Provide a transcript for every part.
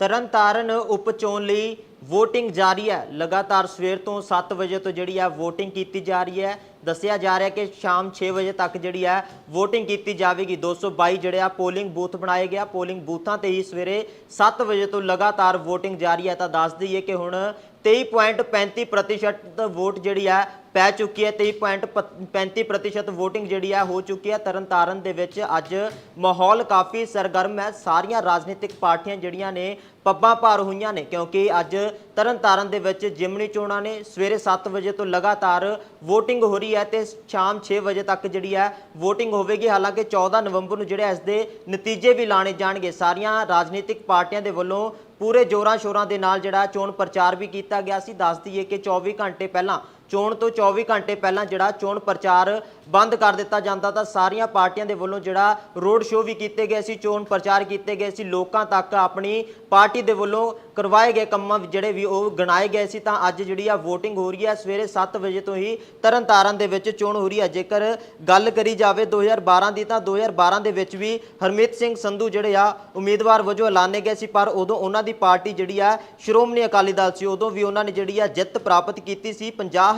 ਤਰਨਤਾਰਨ ਉਪ ਚੋਣ ਲਈ VOTING ਜਾਰੀ ਹੈ। ਲਗਾਤਾਰ ਸਵੇਰ ਤੋਂ 7 ਵਜੇ ਤੋਂ ਜਿਹੜੀ ਹੈ VOTING ਕੀਤੀ ਜਾ ਰਹੀ ਹੈ। ਦੱਸਿਆ ਜਾ ਰਿਹਾ ਕਿ ਸ਼ਾਮ 6 ਵਜੇ ਤੱਕ ਜਿਹੜੀ ਹੈ VOTING ਕੀਤੀ ਜਾਵੇਗੀ। 222 ਜਿਹੜੇ ਆ ਪੋਲਿੰਗ ਬੂਥ ਬਣਾਏ ਗਿਆ ਪੋਲਿੰਗ ਬੂਥਾਂ ਤੇ ਹੀ ਸਵੇਰੇ 7 ਵਜੇ ਤੋਂ ਲਗਾਤਾਰ VOTING ਜਾਰੀ ਹੈ। ਤਾਂ ਦੱਸ ਦਈਏ ਕਿ ਹੁਣ 23.35% ਵੋਟ ਜਿਹੜੀ ਹੈ ਪੈ ਚੁੱਕੀ ਹੈ 23.35% VOTING ਜਿਹੜੀ ਹੈ ਹੋ ਚੁੱਕੀ ਹੈ। ਤਰਨਤਾਰਨ ਦੇ ਵਿੱਚ ਅੱਜ ਮਾਹੌਲ ਕਾਫੀ ਸਰਗਰਮ ਹੈ। ਸਾਰੀਆਂ ਰਾਜਨੀਤਿਕ ਪਾਰਟੀਆਂ ਜਿਹੜੀਆਂ ਨੇ ਪੱਬਾਂ ਭਾਰ ਹੋਈਆਂ ਨੇ, ਕਿਉਂਕਿ ਅੱਜ ਤਰਨਤਾਰਨ ਦੇ ਵਿੱਚ ਜਿਮਨੀ ਚੋਣਾਂ ਨੇ, ਸਵੇਰੇ 7 ਵਜੇ ਤੋਂ ਲਗਾਤਾਰ VOTING ਹੋ ਰਹੀ ਹੈ ਤੇ ਸ਼ਾਮ 6 ਵਜੇ ਤੱਕ ਜਿਹੜੀ ਹੈ VOTING ਹੋਵੇਗੀ। ਹਾਲਾਂਕਿ 14 ਨਵੰਬਰ ਨੂੰ ਜਿਹੜੇ ਇਸ ਦੇ ਨਤੀਜੇ ਵੀ ਲਾਣੇ ਜਾਣਗੇ। ਸਾਰੀਆਂ ਰਾਜਨੀਤਿਕ ਪਾਰਟੀਆਂ ਦੇ ਵੱਲੋਂ ਪੂਰੇ ਜੋਰਾਂ ਸ਼ੋਰਾਂ ਦੇ ਨਾਲ ਜਿਹੜਾ ਚੋਣ ਪ੍ਰਚਾਰ ਵੀ ਕੀਤਾ ਗਿਆ ਸੀ। ਦੱਸ ਦਈਏ ਕਿ 24 ਘੰਟੇ ਪਹਿਲਾਂ ਚੋਣ ਤੋਂ 24 ਘੰਟੇ ਪਹਿਲਾਂ ਜਿਹੜਾ ਚੋਣ ਪ੍ਰਚਾਰ ਬੰਦ ਕਰ ਦਿੱਤਾ ਜਾਂਦਾ ਤਾਂ ਸਾਰੀਆਂ ਪਾਰਟੀਆਂ ਦੇ ਵੱਲੋਂ ਜਿਹੜਾ ਰੋਡ ਸ਼ੋਅ ਵੀ ਕੀਤੇ ਗਏ ਸੀ, ਚੋਣ ਪ੍ਰਚਾਰ ਕੀਤੇ ਗਏ ਸੀ, ਲੋਕਾਂ ਤੱਕ ਆਪਣੀ ਪਾਰਟੀ ਦੇ ਵੱਲੋਂ ਕਰਵਾਏ ਗਏ ਕੰਮਾਂ ਜਿਹੜੇ ਵੀ ਉਹ ਗਣਾਏ ਗਏ ਸੀ ਤਾਂ ਅੱਜ ਜਿਹੜੀ ਆ VOTING ਹੋ ਰਹੀ ਹੈ ਸਵੇਰੇ 7 ਵਜੇ ਤੋਂ ਹੀ ਤਰਨਤਾਰਨ ਦੇ ਵਿੱਚ ਚੋਣ ਹੋ ਰਹੀ ਹੈ ਜੇਕਰ ਗੱਲ ਕਰੀ ਜਾਵੇ 2012 ਦੀ ਤਾਂ 2012 ਦੇ ਵਿੱਚ ਵੀ ਹਰਮੀਤ ਸਿੰਘ ਸੰਧੂ ਜਿਹੜੇ ਆ ਉਮੀਦਵਾਰ ਵਜੋਂ ਐਲਾਨੇ ਗਏ ਸੀ, ਪਰ ਉਦੋਂ ਉਹਨਾਂ ਦੀ ਪਾਰਟੀ ਜਿਹੜੀ ਆ ਸ਼੍ਰੋਮਣੀ ਅਕਾਲੀ ਦਲ ਸੀ, ਉਦੋਂ ਵੀ ਉਹਨਾਂ ਨੇ ਜਿਹੜੀ ਆ ਜਿੱਤ ਪ੍ਰਾਪਤ ਕੀਤੀ ਸੀ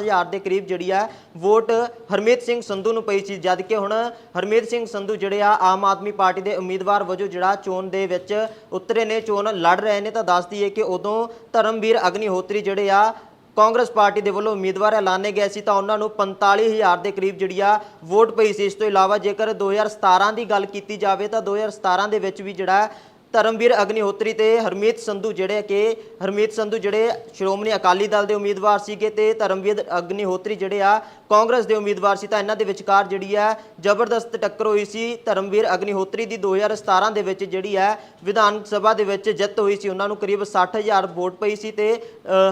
50000 ਦੇ ਕਰੀਬ ਜਿਹੜੀ ਆ ਵੋਟ ਹਰਮੀਤ ਸਿੰਘ ਸੰਧੂ ਨੂੰ ਪਈ ਸੀ। ਜਦ ਕਿ ਹੁਣ ਹਰਮੀਤ ਸਿੰਘ ਸੰਧੂ ਜਿਹੜੇ ਆ, ਆਮ ਆਦਮੀ ਪਾਰਟੀ ਦੇ ਉਮੀਦਵਾਰ ਵਜੋਂ ਜਿਹੜਾ ਚੋਣ ਦੇ ਵਿੱਚ ਉਤਰੇ ਨੇ, ਚੋਣ ਲੜ ਰਹੇ ਨੇ, ਤਾਂ ਦੱਸ ਦਈਏ ਕਿ ਉਦੋਂ ਧਰਮਵੀਰ ਅਗਨੀਹੋਤਰੀ ਜਿਹੜੇ ਆ, ਕਾਂਗਰਸ ਪਾਰਟੀ ਦੇ ਵੱਲੋਂ ਉਮੀਦਵਾਰ ਐਲਾਨੇ ਗਏ ਸੀ, ਤਾਂ ਉਹਨਾਂ ਨੂੰ 45000 ਦੇ ਕਰੀਬ ਜਿਹੜੀ ਆ ਵੋਟ ਪਈ ਸੀ। ਇਸ ਤੋਂ ਇਲਾਵਾ ਜੇਕਰ 2017 ਦੀ ਗੱਲ ਕੀਤੀ ਜਾਵੇ, ਤਾਂ 2017 ਦੇ ਵਿੱਚ ਵੀ ਜਿਹੜਾ ਧਰਮਵੀਰ ਅਗਨੀਹੋਤਰੀ ਤੇ ਹਰਮੀਤ ਸੰਧੂ ਜਿਹੜੇ ਕਿ ਹਰਮੀਤ ਸੰਧੂ ਜਿਹੜੇ ਸ਼੍ਰੋਮਣੀ ਅਕਾਲੀ ਦਲ ਦੇ ਉਮੀਦਵਾਰ ਸੀਗੇ ਤੇ ਧਰਮਵੀਰ ਅਗਨੀਹੋਤਰੀ ਜਿਹੜੇ ਆ ਕਾਂਗਰਸ ਦੇ ਉਮੀਦਵਾਰ ਸੀ ਤਾਂ ਇਹਨਾਂ ਦੇ ਵਿਚਕਾਰ ਜਿਹੜੀ ਆ ਜ਼ਬਰਦਸਤ ਟੱਕਰ ਹੋਈ ਸੀ। ਧਰਮਵੀਰ ਅਗਨੀਹੋਤਰੀ ਦੀ 2017 ਦੇ ਵਿੱਚ ਜਿਹੜੀ ਹੈ ਵਿਧਾਨ ਸਭਾ ਦੇ ਵਿੱਚ ਜਿੱਤ ਹੋਈ ਸੀ। ਉਹਨਾਂ ਨੂੰ ਕਰੀਬ 60000 ਵੋਟ ਪਈ ਸੀ ਤੇ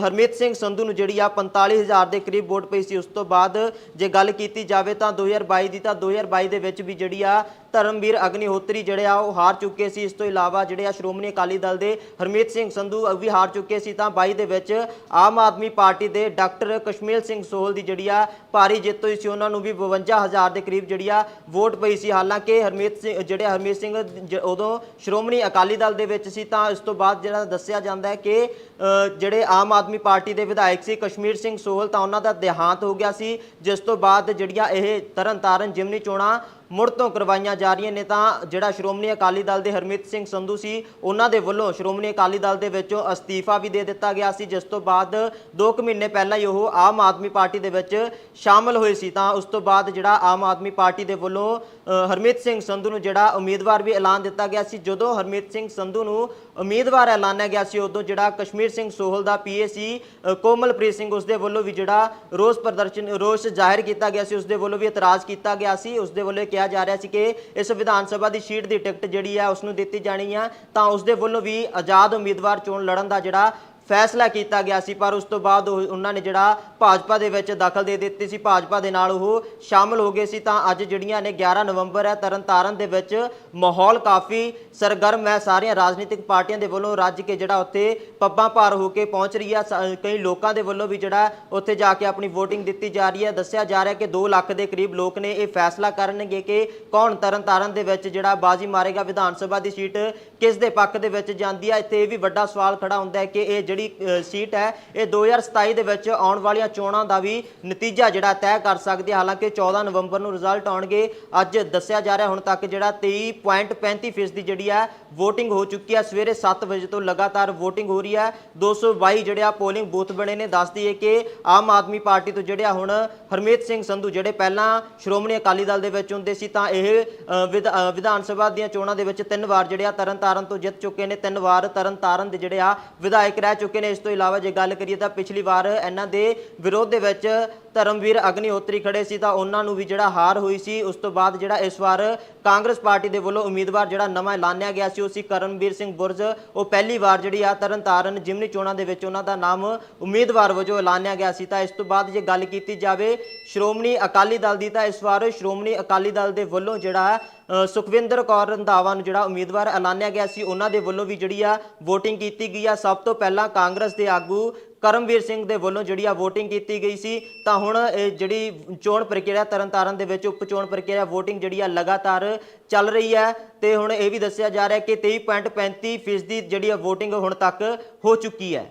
ਹਰਮੀਤ ਸਿੰਘ ਸੰਧੂ ਨੂੰ ਜਿਹੜੀ ਆ 45000 ਦੇ ਕਰੀਬ ਵੋਟ ਪਈ ਸੀ। ਉਸ ਤੋਂ ਬਾਅਦ ਜੇ ਗੱਲ ਕੀਤੀ ਜਾਵੇ ਤਾਂ 2022 ਦੀ ਤਾਂ 2022 ਦੇ ਵਿੱਚ ਵੀ ਜਿਹੜੀ ਆ ਧਰਮਵੀਰ ਅਗਨੀਹੋਤਰੀ ਜਿਹੜੇ ਆ ਉਹ ਹਾਰ ਚੁੱਕੇ ਸੀ। ਇਸ ਤੋਂ ਇਲਾਵਾ ਜਿਹੜੇ ਆ ਸ਼੍ਰੋਮਣੀ ਅਕਾਲੀ ਦਲ ਦੇ ਹਰਮੀਤ ਸਿੰਘ ਸੰਧੂ ਵੀ ਹਾਰ ਚੁੱਕੇ ਸੀ। ਤਾਂ 22 ਦੇ ਵਿੱਚ ਆਮ ਆਦਮੀ ਪਾਰਟੀ ਦੇ ਡਾਕਟਰ ਕਸ਼ਮੀਰ ਸਿੰਘ ਸੋਹਲ ਦੀ ਜਿਹੜੀ ਆ ਭਾਰੀ ਜਿੱਤ ਹੋਈ ਸੀ। ਉਹਨਾਂ ਨੂੰ ਵੀ 52000 ਦੇ ਕਰੀਬ ਜਿਹੜੀ ਆ ਵੋਟ ਪਈ ਸੀ। ਹਾਲਾਂਕਿ ਹਰਮੀਤ ਸਿੰਘ ਜਿਹੜੇ ਹਰਮੀਤ ਸਿੰਘ ਜ- ਉਦੋਂ ਸ਼੍ਰੋਮਣੀ ਅਕਾਲੀ ਦਲ ਦੇ ਵਿੱਚ ਸੀ। ਤਾਂ ਇਸ ਤੋਂ ਬਾਅਦ ਜਿਹੜਾ ਦੱਸਿਆ ਜਾਂਦਾ ਹੈ ਕਿ ਜਿਹੜੇ ਆਮ ਆਦਮੀ ਪਾਰਟੀ ਦੇ ਵਿਧਾਇਕ ਸੀ ਕਸ਼ਮੀਰ ਸਿੰਘ ਸੋਹਲ ਤਾਂ ਉਹਨਾਂ ਦਾ ਦੇਹਾਂਤ ਹੋ ਗਿਆ ਸੀ। ਜਿਸ ਤੋਂ ਬਾਅਦ ਜਿਹੜੀਆਂ ਇਹ ਤਰਨਤਾਰਨ ਜਿਮਨੀ ਚੋਣਾਂ ਮੁੜ ਤੋਂ ਕਰਵਾਈਆਂ ਜਾ ਰਹੀਆਂ ਨੇ ਤਾਂ ਜਿਹੜਾ ਸ਼੍ਰੋਮਣੀ ਅਕਾਲੀ ਦਲ ਦੇ ਹਰਮੀਤ ਸਿੰਘ ਸੰਧੂ ਸੀ, ਉਹਨਾਂ ਦੇ ਵੱਲੋਂ ਸ਼੍ਰੋਮਣੀ ਅਕਾਲੀ ਦਲ ਦੇ ਵਿੱਚੋਂ ਅਸਤੀਫਾ ਵੀ ਦੇ ਦਿੱਤਾ ਗਿਆ ਸੀ, ਜਿਸ ਤੋਂ ਬਾਅਦ 2 ਕੁ ਮਹੀਨੇ ਪਹਿਲਾਂ ਹੀ ਉਹ ਆਮ ਆਦਮੀ ਪਾਰਟੀ ਦੇ ਵਿੱਚ ਸ਼ਾਮਲ ਹੋਏ ਸੀ, ਤਾਂ ਉਸ ਤੋਂ ਬਾਅਦ ਜਿਹੜਾ ਆਮ ਆਦਮੀ ਪਾਰਟੀ ਦੇ ਵੱਲੋਂ ਹਰਮੀਤ ਸਿੰਘ ਸੰਧੂ ਨੂੰ ਜਿਹੜਾ ਉਮੀਦਵਾਰ ਵੀ ਐਲਾਨ ਦਿੱਤਾ ਗਿਆ ਸੀ, ਜਦੋਂ ਹਰਮੀਤ ਸਿੰਘ ਸੰਧੂ ਨੂੰ ਉਮੀਦਵਾਰ ਐਲਾਨਿਆ ਗਿਆ ਸੀ, ਉਦੋਂ ਜਿਹੜਾ ਕਸ਼ਮੀਰ ਸਿੰਘ ਸੋਹਲ ਦਾ ਪੀਏ ਸੀ ਕੋਮਲਪ੍ਰੀਤ ਸਿੰਘ ਉਸ ਦੇ ਵੱਲੋਂ ਵੀ ਜਿਹੜਾ ਰੋਸ ਪ੍ਰਦਰਸ਼ਨ, ਰੋਸ ਜ਼ਾਹਿਰ ਕੀਤਾ ਗਿਆ ਸੀ ਉਸ ਦੇ ਵੱਲੋਂ ਵੀ ਇਤਰਾਜ਼ ਕੀਤਾ ਗਿਆ ਸੀ ਉਸ ਦੇ ਵੱਲੋਂ ਇਹ ਕਿਹਾ ਜਾ ਰਿਹਾ ਸੀ ਕਿ ਇਸ ਵਿਧਾਨ ਸਭਾ ਦੀ ਸੀਟ ਦੀ ਟਿਕਟ ਜਿਹੜੀ ਹੈ ਉਸ ਨੂੰ ਦਿੱਤੀ ਜਾਣੀ ਆ, ਤਾਂ ਉਸ ਦੇ ਵੱਲੋਂ ਵੀ ਆਜ਼ਾਦ ਉਮੀਦਵਾਰ ਚੋਣ ਲੜਨ ਦਾ ਜਿਹੜਾ ਫੈਸਲਾ ਕੀਤਾ ਗਿਆ ਸੀ, ਪਰ ਉਸ ਤੋਂ ਬਾਅਦ ਉਹਨਾਂ ਨੇ ਜਿਹੜਾ ਭਾਜਪਾ ਦੇ ਵਿੱਚ ਦਖਲ ਦੇ ਦਿੱਤੀ ਸੀ, ਭਾਜਪਾ ਦੇ ਨਾਲ ਉਹ ਸ਼ਾਮਲ ਹੋ ਗਏ ਸੀ। ਤਾਂ ਅੱਜ ਜਿਹੜੀਆਂ ਨੇ 11 ਨਵੰਬਰ ਹੈ, ਤਰਨਤਾਰਨ ਦੇ ਵਿੱਚ ਮਾਹੌਲ ਕਾਫੀ ਸਰਗਰਮ ਹੈ। ਸਾਰੀਆਂ ਰਾਜਨੀਤਿਕ ਪਾਰਟੀਆਂ ਦੇ ਵੱਲੋਂ ਰੱਜ ਕੇ ਜਿਹੜਾ ਉੱਥੇ ਪੱਬਾਂ ਭਾਰ ਹੋ ਕੇ ਪਹੁੰਚ ਰਹੀ ਹੈ। ਸ- ਕਈ ਲੋਕਾਂ ਦੇ ਵੱਲੋਂ ਵੀ ਜਿਹੜਾ ਉੱਥੇ ਜਾ ਕੇ ਆਪਣੀ VOTING ਦਿੱਤੀ ਜਾ ਰਹੀ ਹੈ। ਦੱਸਿਆ ਜਾ ਰਿਹਾ ਕਿ 2 ਲੱਖ ਦੇ ਕਰੀਬ ਲੋਕ ਨੇ ਇਹ ਫੈਸਲਾ ਕਰਨਗੇ ਕਿ ਕੌਣ ਤਰਨਤਾਰਨ ਦੇ ਵਿੱਚ ਜਿਹੜਾ ਬਾਜੀ ਮਾਰੇਗਾ ਵਿਧਾਨ ਸਭਾ ਦੀ ਸੀਟ ਕਿਸ ਦੇ ਪੱਖ ਦੇ ਵਿੱਚ ਜਾਂਦੀ ਹੈ ਇੱਥੇ ਇਹ ਵੀ ਵੱਡਾ ਸਵਾਲ ਖੜਾ ਹੁੰਦਾ ਹੈ ਕਿ ਇਹ ਜਿਹੜੀ ਸੀਟ ਹੈ, ਇਹ 2027 ਦੇ ਵਿੱਚ ਆਉਣ ਵਾਲੀਆਂ ਚੋਣਾਂ ਦਾ ਵੀ ਨਤੀਜਾ ਜਿਹੜਾ ਤੈਅ ਕਰ ਸਕਦੀ ਹੈ। ਹਾਲਾਂਕਿ 14 ਨਵੰਬਰ ਨੂੰ ਰਿਜ਼ਲਟ ਆਉਣਗੇ। ਅੱਜ ਦੱਸਿਆ ਜਾ ਰਿਹਾ ਹੁਣ ਤੱਕ ਜਿਹੜਾ 23.35% ਦੀ ਜਿਹੜੀ ਹੈ VOTING ਹੋ ਚੁੱਕੀ ਹੈ। ਸਵੇਰੇ 7 ਵਜੇ ਤੋਂ ਲਗਾਤਾਰ VOTING ਹੋ ਰਹੀ ਹੈ। 222 ਜਿਹੜੇ ਆ ਪੋਲਿੰਗ ਬੂਥ ਬਣੇ ਨੇ। ਦੱਸ ਦਈਏ ਕਿ ਆਮ ਆਦਮੀ ਪਾਰਟੀ ਤੋਂ ਜਿਹੜੇ ਆ ਹੁਣ ਹਰਮੀਤ ਸਿੰਘ ਸੰਧੂ ਜਿਹੜੇ ਪਹਿਲਾਂ ਸ਼੍ਰੋਮਣੀ ਅਕਾਲੀ ਦਲ ਦੇ ਵਿੱਚ ਹੁੰਦੇ ਸੀ, ਤਾਂ ਇਹ ਵਿਧ- ਵਿਧਾਨ ਸਭਾ ਦੀਆਂ ਚੋਣਾਂ ਦੇ ਵਿੱਚ ਤਿੰਨ ਵਾਰ ਜਿਹੜੇ ਆ ਤਰਨਤਾਰਨ ਤੋਂ ਜਿੱਤ ਚੁੱਕੇ ਨੇ, ਤਿੰਨ ਵਾਰ ਤਰਨਤਾਰਨ ਦੇ ਜਿਹੜੇ ਆ ਵਿਧਾਇਕ ਰਹਿ ਚੁੱਕੇ ਨੇ। ਇਸ ਤੋਂ ਇਲਾਵਾ ਜੇ ਗੱਲ ਕਰੀਏ ਤਾਂ ਪਿਛਲੀ ਵਾਰ ਇਹਨਾਂ ਦੇ ਵਿਰੋਧ ਦੇ ਵਿੱਚ ਧਰਮਵੀਰ ਅਗਨੀਹੋਤਰੀ ਖੜੇ ਸੀ ਤਾਂ ਉਹਨਾਂ ਨੂੰ ਵੀ ਜਿਹੜਾ ਹਾਰ ਹੋਈ ਸੀ। ਉਸ ਤੋਂ ਬਾਅਦ ਜਿਹੜਾ ਇਸ ਵਾਰ ਕਾਂਗਰਸ ਪਾਰਟੀ ਦੇ ਵੱਲੋਂ ਉਮੀਦਵਾਰ ਜਿਹੜਾ ਨਵਾਂ ਐਲਾਨਿਆ ਗਿਆ ਸੀ, ਉਹ ਸੀ ਕਰਨਵੀਰ ਸਿੰਘ ਬੁਰਜ। ਉਹ ਪਹਿਲੀ ਵਾਰ ਜਿਹੜੀ ਆ ਤਰਨਤਾਰਨ ਜਿਮਨੀ ਚੋਣਾਂ ਦੇ ਵਿੱਚ ਉਹਨਾਂ ਦਾ ਨਾਮ ਉਮੀਦਵਾਰ ਵਜੋਂ ਐਲਾਨਿਆ ਗਿਆ ਸੀ। ਤਾਂ ਇਸ ਤੋਂ ਬਾਅਦ ਜੇ ਗੱਲ ਕੀਤੀ ਜਾਵੇ ਸ਼੍ਰੋਮਣੀ ਅਕਾਲੀ ਦਲ ਦੀ, ਤਾਂ ਇਸ ਵਾਰ ਸ਼੍ਰੋਮਣੀ ਅਕਾਲੀ ਦਲ ਦੇ ਵੱਲੋਂ ਜਿਹੜਾ ਸੁਖਵਿੰਦਰ ਕੌਰ ਰੰਧਾਵਾ ਨੂੰ ਜਿਹੜਾ ਉਮੀਦਵਾਰ ਐਲਾਨਿਆ ਗਿਆ ਸੀ, ਉਹਨਾਂ ਦੇ ਵੱਲੋਂ ਵੀ ਜਿਹੜੀ ਆ VOTING ਕੀਤੀ ਗਈ ਆ। ਸਭ ਤੋਂ ਪਹਿਲਾਂ ਕਾਂਗਰਸ ਦੇ ਆਗੂ ਕਰਮਵੀਰ ਸਿੰਘ ਦੇ ਵੱਲੋਂ ਜਿਹੜੀ ਆ VOTING ਕੀਤੀ ਗਈ ਸੀ। ਤਾਂ ਹੁਣ ਇਹ ਜਿਹੜੀ ਚੋਣ ਪ੍ਰਕਿਰਿਆ ਤਰਨਤਾਰਨ ਦੇ ਵਿੱਚ, ਉਪ ਚੋਣ ਪ੍ਰਕਿਰਿਆ VOTING ਜਿਹੜੀ ਆ ਲਗਾਤਾਰ ਚੱਲ ਰਹੀ ਹੈ ਤੇ ਹੁਣ ਇਹ ਵੀ ਦੱਸਿਆ ਜਾ ਰਿਹਾ ਕਿ 23.35% ਫੀਸਦੀ ਜਿਹੜੀ ਆ VOTING ਹੁਣ ਤੱਕ ਹੋ ਚੁੱਕੀ ਹੈ।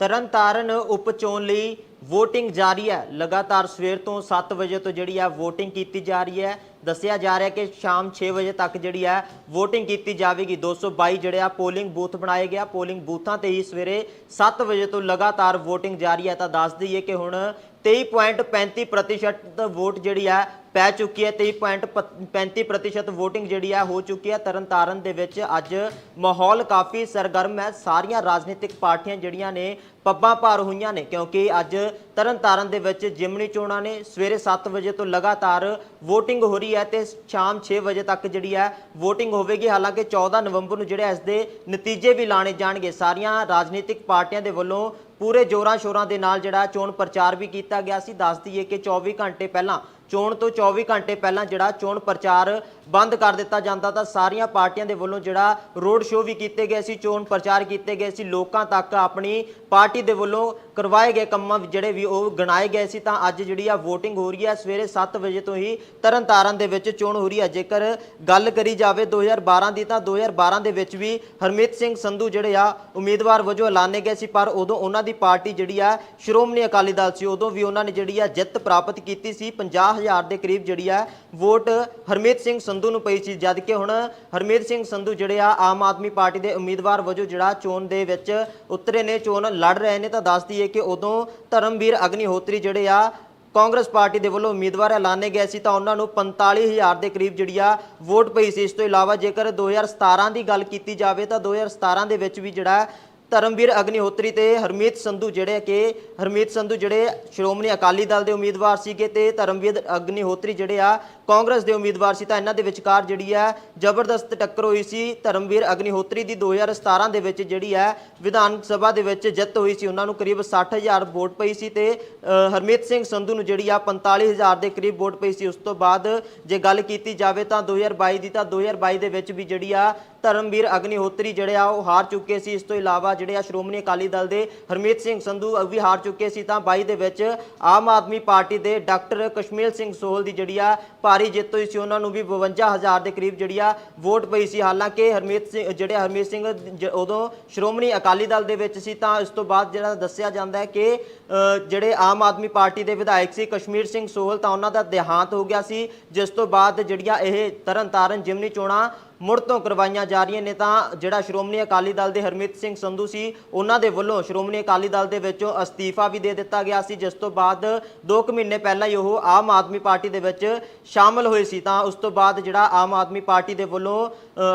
ਤਰਨਤਾਰਨ ਉਪ ਚੋਣ ਲਈ VOTING ਜਾਰੀ ਹੈ। ਲਗਾਤਾਰ ਸਵੇਰ ਤੋਂ 7 ਵਜੇ ਤੋਂ ਜਿਹੜੀ ਹੈ VOTING ਕੀਤੀ ਜਾ ਰਹੀ ਹੈ। ਦੱਸਿਆ ਜਾ ਰਿਹਾ ਕਿ ਸ਼ਾਮ 6 ਵਜੇ ਤੱਕ ਜਿਹੜੀ ਹੈ VOTING ਕੀਤੀ ਜਾਵੇਗੀ। 222 ਜਿਹੜੇ ਆ ਪੋਲਿੰਗ ਬੂਥ ਬਣਾਏ ਗਿਆ ਪੋਲਿੰਗ ਬੂਥਾਂ ਤੇ ਹੀ ਸਵੇਰੇ 7 ਵਜੇ ਤੋਂ ਲਗਾਤਾਰ VOTING ਜਾਰੀ ਹੈ। ਤਾਂ ਦੱਸ ਦਈਏ ਕਿ ਹੁਣ 23.35% ਵੋਟ ਜਿਹੜੀ ਹੈ ਪੈ ਚੁੱਕੀ ਹੈ 23.35% VOTING ਜਿਹੜੀ ਹੈ ਹੋ ਚੁੱਕੀ ਹੈ। ਤਰਨਤਾਰਨ ਦੇ ਵਿੱਚ ਅੱਜ ਮਾਹੌਲ ਕਾਫੀ ਸਰਗਰਮ ਹੈ। ਸਾਰੀਆਂ ਰਾਜਨੀਤਿਕ ਪਾਰਟੀਆਂ ਜਿਹੜੀਆਂ ਨੇ, ਪੱਬਾਂ ਭਾਰ ਹੋਈਆਂ ਨੇ, ਕਿਉਂਕਿ ਅੱਜ ਤਰਨਤਾਰਨ ਦੇ ਵਿੱਚ ਜਿਮਨੀ ਚੋਣਾਂ ਨੇ, ਸਵੇਰੇ 7 ਵਜੇ ਤੋਂ ਲਗਾਤਾਰ VOTING ਹੋ ਰਹੀ ਹੈ ਤੇ ਸ਼ਾਮ 6 ਵਜੇ ਤੱਕ ਜਿਹੜੀ ਹੈ VOTING ਹੋਵੇਗੀ। ਹਾਲਾਂਕਿ 14 ਨਵੰਬਰ ਨੂੰ ਜਿਹੜੇ ਇਸ ਦੇ ਨਤੀਜੇ ਵੀ ਲਾਣੇ ਜਾਣਗੇ। ਸਾਰੀਆਂ ਰਾਜਨੀਤਿਕ ਪਾਰਟੀਆਂ ਦੇ ਵੱਲੋਂ ਪੂਰੇ ਜੋਰਾਂ ਸ਼ੋਰਾਂ ਦੇ ਨਾਲ ਜਿਹੜਾ ਚੋਣ ਪ੍ਰਚਾਰ ਵੀ ਕੀਤਾ ਗਿਆ ਸੀ। ਦੱਸ ਦਈਏ ਕਿ 24 ਘੰਟੇ ਪਹਿਲਾਂ ਚੋਣ ਤੋਂ 24 ਘੰਟੇ ਪਹਿਲਾਂ ਜਿਹੜਾ ਚੋਣ ਪ੍ਰਚਾਰ ਬੰਦ ਕਰ ਦਿੱਤਾ ਜਾਂਦਾ ਤਾਂ ਸਾਰੀਆਂ ਪਾਰਟੀਆਂ ਦੇ ਵੱਲੋਂ ਜਿਹੜਾ ਰੋਡ ਸ਼ੋਅ ਵੀ ਕੀਤੇ ਗਏ ਸੀ, ਚੋਣ ਪ੍ਰਚਾਰ ਕੀਤੇ ਗਏ ਸੀ, ਲੋਕਾਂ ਤੱਕ ਆਪਣੀ ਪਾਰਟੀ ਦੇ ਵੱਲੋਂ ਕਰਵਾਏ ਗਏ ਕੰਮਾਂ ਜਿਹੜੇ ਵੀ ਉਹ ਗਣਾਏ ਗਏ ਸੀ, ਤਾਂ ਅੱਜ ਜਿਹੜੀ ਆ VOTING ਹੋ ਰਹੀ ਹੈ ਸਵੇਰੇ 7 ਵਜੇ ਤੋਂ ਹੀ ਤਰਨਤਾਰਨ ਦੇ ਵਿੱਚ ਚੋਣ ਹੋ ਰਹੀ ਹੈ ਜੇਕਰ ਗੱਲ ਕਰੀ ਜਾਵੇ 2012 ਦੀ, ਤਾਂ 2012 ਦੇ ਵਿੱਚ ਵੀ ਹਰਮੀਤ ਸਿੰਘ ਸੰਧੂ ਜਿਹੜੇ ਆ ਉਮੀਦਵਾਰ ਵਜੋਂ ਐਲਾਨੇ ਗਏ ਸੀ, ਪਰ ਉਦੋਂ ਉਹਨਾਂ ਦੀ ਪਾਰਟੀ ਜਿਹੜੀ ਆ ਸ਼੍ਰੋਮਣੀ ਅਕਾਲੀ ਦਲ ਸੀ, ਉਦੋਂ ਵੀ ਉਹਨਾਂ ਨੇ ਜਿਹੜੀ ਆ ਜਿੱਤ ਪ੍ਰਾਪਤ ਕੀਤੀ ਸੀ। 50000 ਦੇ ਕਰੀਬ ਜਿਹੜੀ ਆ ਵੋਟ ਹਰਮੀਤ ਸਿੰਘ ਸੰਧੂ ਸੰਧੂ ਨੂੰ ਪਈ ਸੀ, ਜਦ ਕਿ ਹੁਣ ਹਰਮੀਤ ਸਿੰਘ ਸੰਧੂ ਜਿਹੜੇ ਆ, ਆਮ ਆਦਮੀ ਪਾਰਟੀ ਦੇ ਉਮੀਦਵਾਰ ਵਜੋਂ ਜਿਹੜਾ ਚੋਣ ਦੇ ਵਿੱਚ ਉਤਰੇ ਨੇ, ਚੋਣ ਲੜ ਰਹੇ ਨੇ, ਤਾਂ ਦੱਸ ਦਈਏ ਕਿ ਉਦੋਂ ਧਰਮਵੀਰ ਅਗਨੀਹੋਤਰੀ ਜਿਹੜੇ ਆ, ਕਾਂਗਰਸ ਪਾਰਟੀ ਦੇ ਵੱਲੋਂ ਉਮੀਦਵਾਰ ਐਲਾਨੇ ਗਏ ਸੀ, ਤਾਂ ਉਹਨਾਂ ਨੂੰ 45000 ਦੇ ਕਰੀਬ ਜਿਹੜੀ ਆ, ਵੋਟ ਪਈ ਸੀ। ਇਸ ਤੋਂ ਇਲਾਵਾ ਜੇਕਰ 2017 ਦੀ ਗੱਲ ਕੀਤੀ ਜਾਵੇ, ਤਾਂ 2017 ਦੇ ਵਿੱਚ ਵੀ ਜਿਹੜਾ ਧਰਮਵੀਰ ਅਗਨੀਹੋਤਰੀ ਤੇ ਹਰਮੀਤ ਸੰਧੂ ਜਿਹੜੇ ਕਿ, ਹਰਮੀਤ ਸੰਧੂ ਜਿਹੜੇ ਸ਼੍ਰੋਮਣੀ ਅਕਾਲੀ ਦਲ ਦੇ ਉਮੀਦਵਾਰ ਸੀਗੇ ਤੇ ਧਰਮਵੀਰ ਅਗਨੀਹੋਤਰੀ ਜਿਹੜੇ ਆ ਕਾਂਗਰਸ ਦੇ ਉਮੀਦਵਾਰ ਸੀ ਤਾਂ ਇਹਨਾਂ ਦੇ ਵਿਚਕਾਰ ਜਿਹੜੀ ਹੈ ਜ਼ਬਰਦਸਤ ਟੱਕਰ ਹੋਈ ਸੀ। ਧਰਮਵੀਰ ਅਗਨੀਹੋਤਰੀ ਦੀ 2017 ਦੇ ਵਿੱਚ ਜਿਹੜੀ ਹੈ ਵਿਧਾਨ ਸਭਾ ਦੇ ਵਿੱਚ ਜਿੱਤ ਹੋਈ ਸੀ। ਉਹਨਾਂ ਨੂੰ ਕਰੀਬ 60000 ਵੋਟ ਪਈ ਸੀ ਤੇ ਹਰਮੀਤ ਸਿੰਘ ਸੰਧੂ ਨੂੰ ਜਿਹੜੀ ਆ 45000 ਦੇ ਕਰੀਬ ਵੋਟ ਪਈ ਸੀ। ਉਸ ਤੋਂ ਬਾਅਦ ਜੇ ਗੱਲ ਕੀਤੀ ਜਾਵੇ ਤਾਂ 2022 ਦੀ ਤਾਂ 2022 ਦੇ ਵਿੱਚ ਵੀ ਜਿਹੜੀ ਆ ਧਰਮਵੀਰ ਅਗਨੀਹੋਤਰੀ ਜਿਹੜੇ ਆ ਉਹ ਹਾਰ ਚੁੱਕੇ ਸੀ। ਇਸ ਤੋਂ ਇਲਾਵਾ ਜਿਹੜੇ ਆ ਸ਼੍ਰੋਮਣੀ ਅਕਾਲੀ ਦਲ ਦੇ ਹਰਮੀਤ ਸਿੰਘ ਸੰਧੂ ਵੀ ਹਾਰ ਚੁੱਕੇ ਸੀ। ਤਾਂ 22 ਦੇ ਵਿੱਚ ਆਮ ਆਦਮੀ ਪਾਰਟੀ ਦੇ ਡਾਕਟਰ ਕਸ਼ਮੀਰ ਸਿੰਘ ਸੋਹਲ ਦੀ ਜਿਹੜੀ ਆ ਭਾਰੀ ਜਿੱਤ ਹੋਈ ਸੀ, ਉਹਨਾਂ ਨੂੰ ਵੀ 52000 ਦੇ ਕਰੀਬ ਜਿਹੜੀ ਆ ਵੋਟ ਪਈ ਸੀ। ਹਾਲਾਂਕਿ ਹਰਮੀਤ ਸਿੰਘ, ਜਿਹੜੇ ਹਰਮੀਤ ਸਿੰਘ ਉਦੋਂ ਸ਼੍ਰੋਮਣੀ ਅਕਾਲੀ ਦਲ ਦੇ ਵਿੱਚ ਸੀ, ਤਾਂ ਇਸ ਤੋਂ ਬਾਅਦ ਜਿਹੜਾ ਦੱਸਿਆ ਜਾਂਦਾ ਹੈ ਕਿ ਜਿਹੜੇ ਆਮ ਆਦਮੀ ਪਾਰਟੀ ਦੇ ਵਿਧਾਇਕ ਸੀ, ਕਸ਼ਮੀਰ ਸਿੰਘ ਸੋਹਲ, ਤਾਂ ਉਹਨਾਂ ਦਾ ਦੇਹਾਂਤ ਹੋ ਗਿਆ ਸੀ, ਜਿਸ ਤੋਂ ਬਾਅਦ ਜਿਹੜੀਆਂ ਇਹ ਤਰਨਤਾਰਨ ਜਿਮਨੀ ਚੋਣਾਂ ਮੁੜ ਤੋਂ ਕਰਵਾਈਆਂ ਜਾ ਰਹੀਆਂ ਨੇ ਤਾਂ ਜਿਹੜਾ ਸ਼੍ਰੋਮਣੀ ਅਕਾਲੀ ਦਲ ਦੇ ਹਰਮੀਤ ਸਿੰਘ ਸੰਧੂ ਸੀ, ਉਹਨਾਂ ਦੇ ਵੱਲੋਂ ਸ਼੍ਰੋਮਣੀ ਅਕਾਲੀ ਦਲ ਦੇ ਵਿੱਚੋਂ ਅਸਤੀਫਾ ਵੀ ਦੇ ਦਿੱਤਾ ਗਿਆ ਸੀ, ਜਿਸ ਤੋਂ ਬਾਅਦ 2 ਕੁ ਮਹੀਨੇ ਪਹਿਲਾਂ ਹੀ ਉਹ ਆਮ ਆਦਮੀ ਪਾਰਟੀ ਦੇ ਵਿੱਚ ਸ਼ਾਮਲ ਹੋਏ ਸੀ। ਤਾਂ ਉਸ ਤੋਂ ਬਾਅਦ ਜਿਹੜਾ ਆਮ ਆਦਮੀ ਪਾਰਟੀ ਦੇ ਵੱਲੋਂ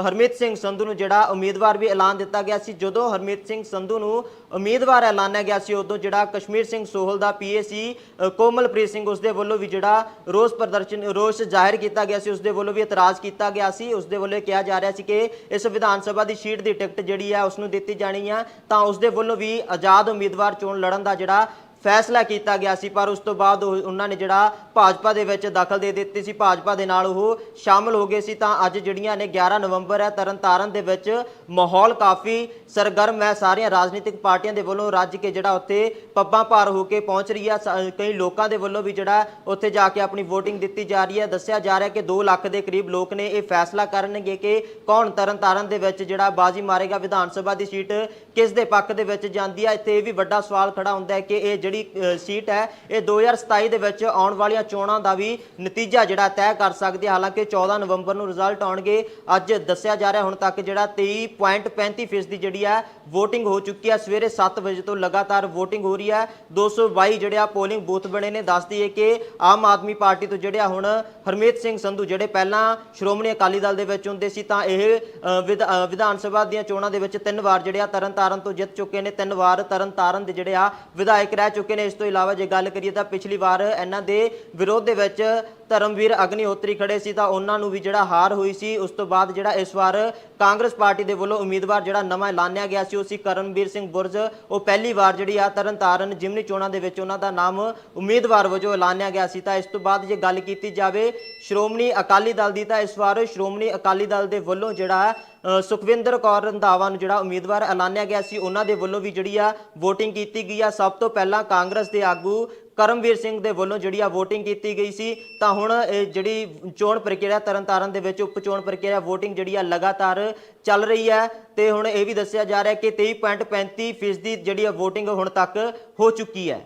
ਹਰਮੀਤ ਸਿੰਘ ਸੰਧੂ ਨੂੰ ਜਿਹੜਾ ਉਮੀਦਵਾਰ ਵੀ ਐਲਾਨ ਦਿੱਤਾ ਗਿਆ ਸੀ, ਜਦੋਂ ਹਰਮੀਤ ਸਿੰਘ ਸੰਧੂ ਨੂੰ ਉਮੀਦਵਾਰ ਐਲਾਨਿਆ ਗਿਆ ਸੀ, ਉਦੋਂ ਜਿਹੜਾ ਕਸ਼ਮੀਰ ਸਿੰਘ ਸੋਹਲ ਦਾ ਪੀਏ ਸੀ ਕੋਮਲਪ੍ਰੀਤ ਸਿੰਘ ਉਸ ਦੇ ਵੱਲੋਂ ਵੀ ਜਿਹੜਾ ਰੋਸ ਪ੍ਰਦਰਸ਼ਨ, ਰੋਸ ਜ਼ਾਹਿਰ ਕੀਤਾ ਗਿਆ ਸੀ, ਉਸ ਦੇ ਵੱਲੋਂ ਵੀ ਇਤਰਾਜ਼ ਕੀਤਾ ਗਿਆ ਸੀ, ਉਸ ਦੇ ਵੱਲੋਂ ਇਹ ਕਿਹਾ ਜਾ ਰਿਹਾ ਸੀ ਕਿ ਇਸ ਵਿਧਾਨ ਸਭਾ ਦੀ ਸੀਟ ਦੀ ਟਿਕਟ ਜਿਹੜੀ ਹੈ ਉਸ ਨੂੰ ਦਿੱਤੀ ਜਾਣੀ ਆ, ਤਾਂ ਉਸ ਦੇ ਵੱਲੋਂ ਵੀ ਆਜ਼ਾਦ ਉਮੀਦਵਾਰ ਚੋਣ ਲੜਨ ਦਾ ਜਿਹੜਾ ਫੈਸਲਾ ਕੀਤਾ ਗਿਆ ਸੀ, ਪਰ ਉਸ ਤੋਂ ਬਾਅਦ ਉਹ- ਉਹਨਾਂ ਨੇ ਜਿਹੜਾ ਭਾਜਪਾ ਦੇ ਵਿੱਚ ਦਖਲ ਦੇ ਦਿੱਤੀ ਸੀ, ਭਾਜਪਾ ਦੇ ਨਾਲ ਉਹ ਸ਼ਾਮਲ ਹੋ ਗਏ ਸੀ। ਤਾਂ ਅੱਜ ਜਿਹੜੀਆਂ ਨੇ 11 ਨਵੰਬਰ ਹੈ, ਤਰਨਤਾਰਨ ਦੇ ਵਿੱਚ ਮਾਹੌਲ ਕਾਫੀ ਸਰਗਰਮ ਹੈ। ਸਾਰੀਆਂ ਰਾਜਨੀਤਿਕ ਪਾਰਟੀਆਂ ਦੇ ਵੱਲੋਂ ਰੱਜ ਕੇ ਜਿਹੜਾ ਉੱਥੇ ਪੱਬਾਂ ਭਾਰ ਹੋ ਕੇ ਪਹੁੰਚ ਰਹੀ ਹੈ। ਸ- ਕਈ ਲੋਕਾਂ ਦੇ ਵੱਲੋਂ ਵੀ ਜਿਹੜਾ ਉੱਥੇ ਜਾ ਕੇ ਆਪਣੀ VOTING ਦਿੱਤੀ ਜਾ ਰਹੀ ਹੈ। ਦੱਸਿਆ ਜਾ ਰਿਹਾ ਕਿ 2 ਲੱਖ ਦੇ ਕਰੀਬ ਲੋਕ ਨੇ ਇਹ ਫੈਸਲਾ ਕਰਨਗੇ ਕਿ ਕੌਣ ਤਰਨਤਾਰਨ ਦੇ ਵਿੱਚ ਜਿਹੜਾ ਬਾਜੀ ਮਾਰੇਗਾ। ਵਿਧਾਨ ਸਭਾ ਦੀ ਸੀਟ ਕਿਸ ਦੇ ਪੱਖ ਦੇ ਵਿੱਚ ਜਾਂਦੀ ਹੈ? ਇੱਥੇ ਇਹ ਵੀ ਵੱਡਾ ਸਵਾਲ ਖੜਾ ਹੁੰਦਾ ਹੈ ਕਿ ਇਹ ਜਿਹੜੀ ਅ, ਸੀਟ ਹੈ ਇਹ 2027 ਦੇ ਵਿੱਚ ਆਉਣ ਵਾਲੀਆਂ ਚੋਣਾਂ ਦਾ ਵੀ ਨਤੀਜਾ ਜਿਹੜਾ ਤੈਅ ਕਰ ਸਕਦੀ ਹੈ। ਹਾਲਾਂਕਿ 14 ਨਵੰਬਰ ਨੂੰ ਰਿਜ਼ਲਟ ਆਉਣਗੇ ਅੱਜ ਦੱਸਿਆ ਜਾ ਰਿਹਾ ਹੁਣ ਤੱਕ ਜਿਹੜਾ 23.35% ਦੀ ਜਿਹੜੀ ਹੈ VOTING ਹੋ ਚੁੱਕੀ ਹੈ। ਸਵੇਰੇ 7 ਵਜੇ ਤੋਂ ਲਗਾਤਾਰ VOTING ਹੋ ਰਹੀ ਹੈ। 222 ਜਿਹੜੇ ਆ ਪੋਲਿੰਗ ਬੂਥ ਬਣੇ ਨੇ। ਦੱਸ ਦਈਏ ਕਿ ਆਮ ਆਦਮੀ ਪਾਰਟੀ ਤੋਂ ਜਿਹੜੇ ਆ ਹੁਣ ਹਰਮੀਤ ਸਿੰਘ ਸੰਧੂ ਜਿਹੜੇ ਪਹਿਲਾਂ ਸ਼੍ਰੋਮਣੀ ਅਕਾਲੀ ਦਲ ਦੇ ਵਿੱਚ ਹੁੰਦੇ ਸੀ ਤਾਂ ਇਹ ਵਿਧ- ਵਿਧਾਨ ਸਭਾ ਦੀਆਂ ਚੋਣਾਂ ਦੇ ਵਿੱਚ ਤਿੰਨ ਵਾਰ ਜਿਹੜੇ ਆ ਤਰਨਤਾਰਨ ਤੋਂ ਜਿੱਤ ਚੁੱਕੇ ਨੇ। ਤਿੰਨ ਵਾਰ ਤਰਨਤਾਰਨ ਦੇ ਜਿਹੜੇ ਆ ਵਿਧਾਇਕ ਰਹਿ ਚੁੱਕੇ ਨੇ। ਇਸ ਤੋਂ ਇਲਾਵਾ ਜੇ ਗੱਲ ਕਰੀਏ ਤਾਂ ਪਿਛਲੀ ਵਾਰ ਇਹਨਾਂ ਦੇ ਵਿਰੋਧ ਦੇ ਵਿੱਚ ਧਰਮਵੀਰ ਅਗਨੀਹੋਤਰੀ ਖੜੇ ਸੀ ਤਾਂ ਉਹਨਾਂ ਨੂੰ ਵੀ ਜਿਹੜਾ ਹਾਰ ਹੋਈ ਸੀ, ਉਸ ਤੋਂ ਬਾਅਦ ਜਿਹੜਾ ਇਸ ਵਾਰ ਕਾਂਗਰਸ ਪਾਰਟੀ ਦੇ ਵੱਲੋਂ ਉਮੀਦਵਾਰ ਜਿਹੜਾ ਨਵਾਂ ਐਲਾਨਿਆ ਗਿਆ ਸੀ, ਉਹ ਸੀ ਕਰਨਵੀਰ ਸਿੰਘ ਬੁਰਜ। ਉਹ ਪਹਿਲੀ ਵਾਰ ਜਿਹੜੀ ਆ ਤਰਨਤਾਰਨ ਜਿਮਨੀ ਚੋਣਾਂ ਦੇ ਵਿੱਚ ਉਹਨਾਂ ਦਾ ਨਾਮ ਉਮੀਦਵਾਰ ਵਜੋਂ ਐਲਾਨਿਆ ਗਿਆ ਸੀ। ਤਾਂ ਇਸ ਤੋਂ ਬਾਅਦ ਜੇ ਗੱਲ ਕੀਤੀ ਜਾਵੇ ਸ਼੍ਰੋਮਣੀ ਅਕਾਲੀ ਦਲ ਦੀ, ਤਾਂ ਇਸ ਵਾਰ ਸ਼੍ਰੋਮਣੀ ਅਕਾਲੀ ਦਲ ਦੇ ਵੱਲੋਂ ਜਿਹੜਾ ਸੁਖਵਿੰਦਰ ਕੌਰ ਰੰਧਾਵਾ ਨੂੰ ਜਿਹੜਾ ਉਮੀਦਵਾਰ ਐਲਾਨਿਆ ਗਿਆ ਸੀ, ਉਹਨਾਂ ਦੇ ਵੱਲੋਂ ਵੀ ਜਿਹੜੀ ਆ VOTING ਕੀਤੀ ਗਈ ਆ। ਸਭ ਤੋਂ ਪਹਿਲਾਂ ਕਾਂਗਰਸ ਦੇ ਆਗੂ ਕਰਮਵੀਰ ਸਿੰਘ ਦੇ ਵੱਲੋਂ ਜਿਹੜੀ ਆ VOTING ਕੀਤੀ ਗਈ ਸੀ, ਤਾਂ ਹੁਣ ਇਹ ਜਿਹੜੀ ਚੋਣ ਪ੍ਰਕਿਰਿਆ ਤਰਨਤਾਰਨ ਦੇ ਵਿੱਚ ਉਪ ਚੋਣ ਪ੍ਰਕਿਰਿਆ VOTING ਜਿਹੜੀ ਆ ਲਗਾਤਾਰ ਚੱਲ ਰਹੀ ਹੈ ਤੇ ਹੁਣ ਇਹ ਵੀ ਦੱਸਿਆ ਜਾ ਰਿਹਾ ਕਿ 23.35% ਫੀਸਦੀ ਜਿਹੜੀ ਆ VOTING ਹੁਣ ਤੱਕ ਹੋ ਚੁੱਕੀ ਹੈ।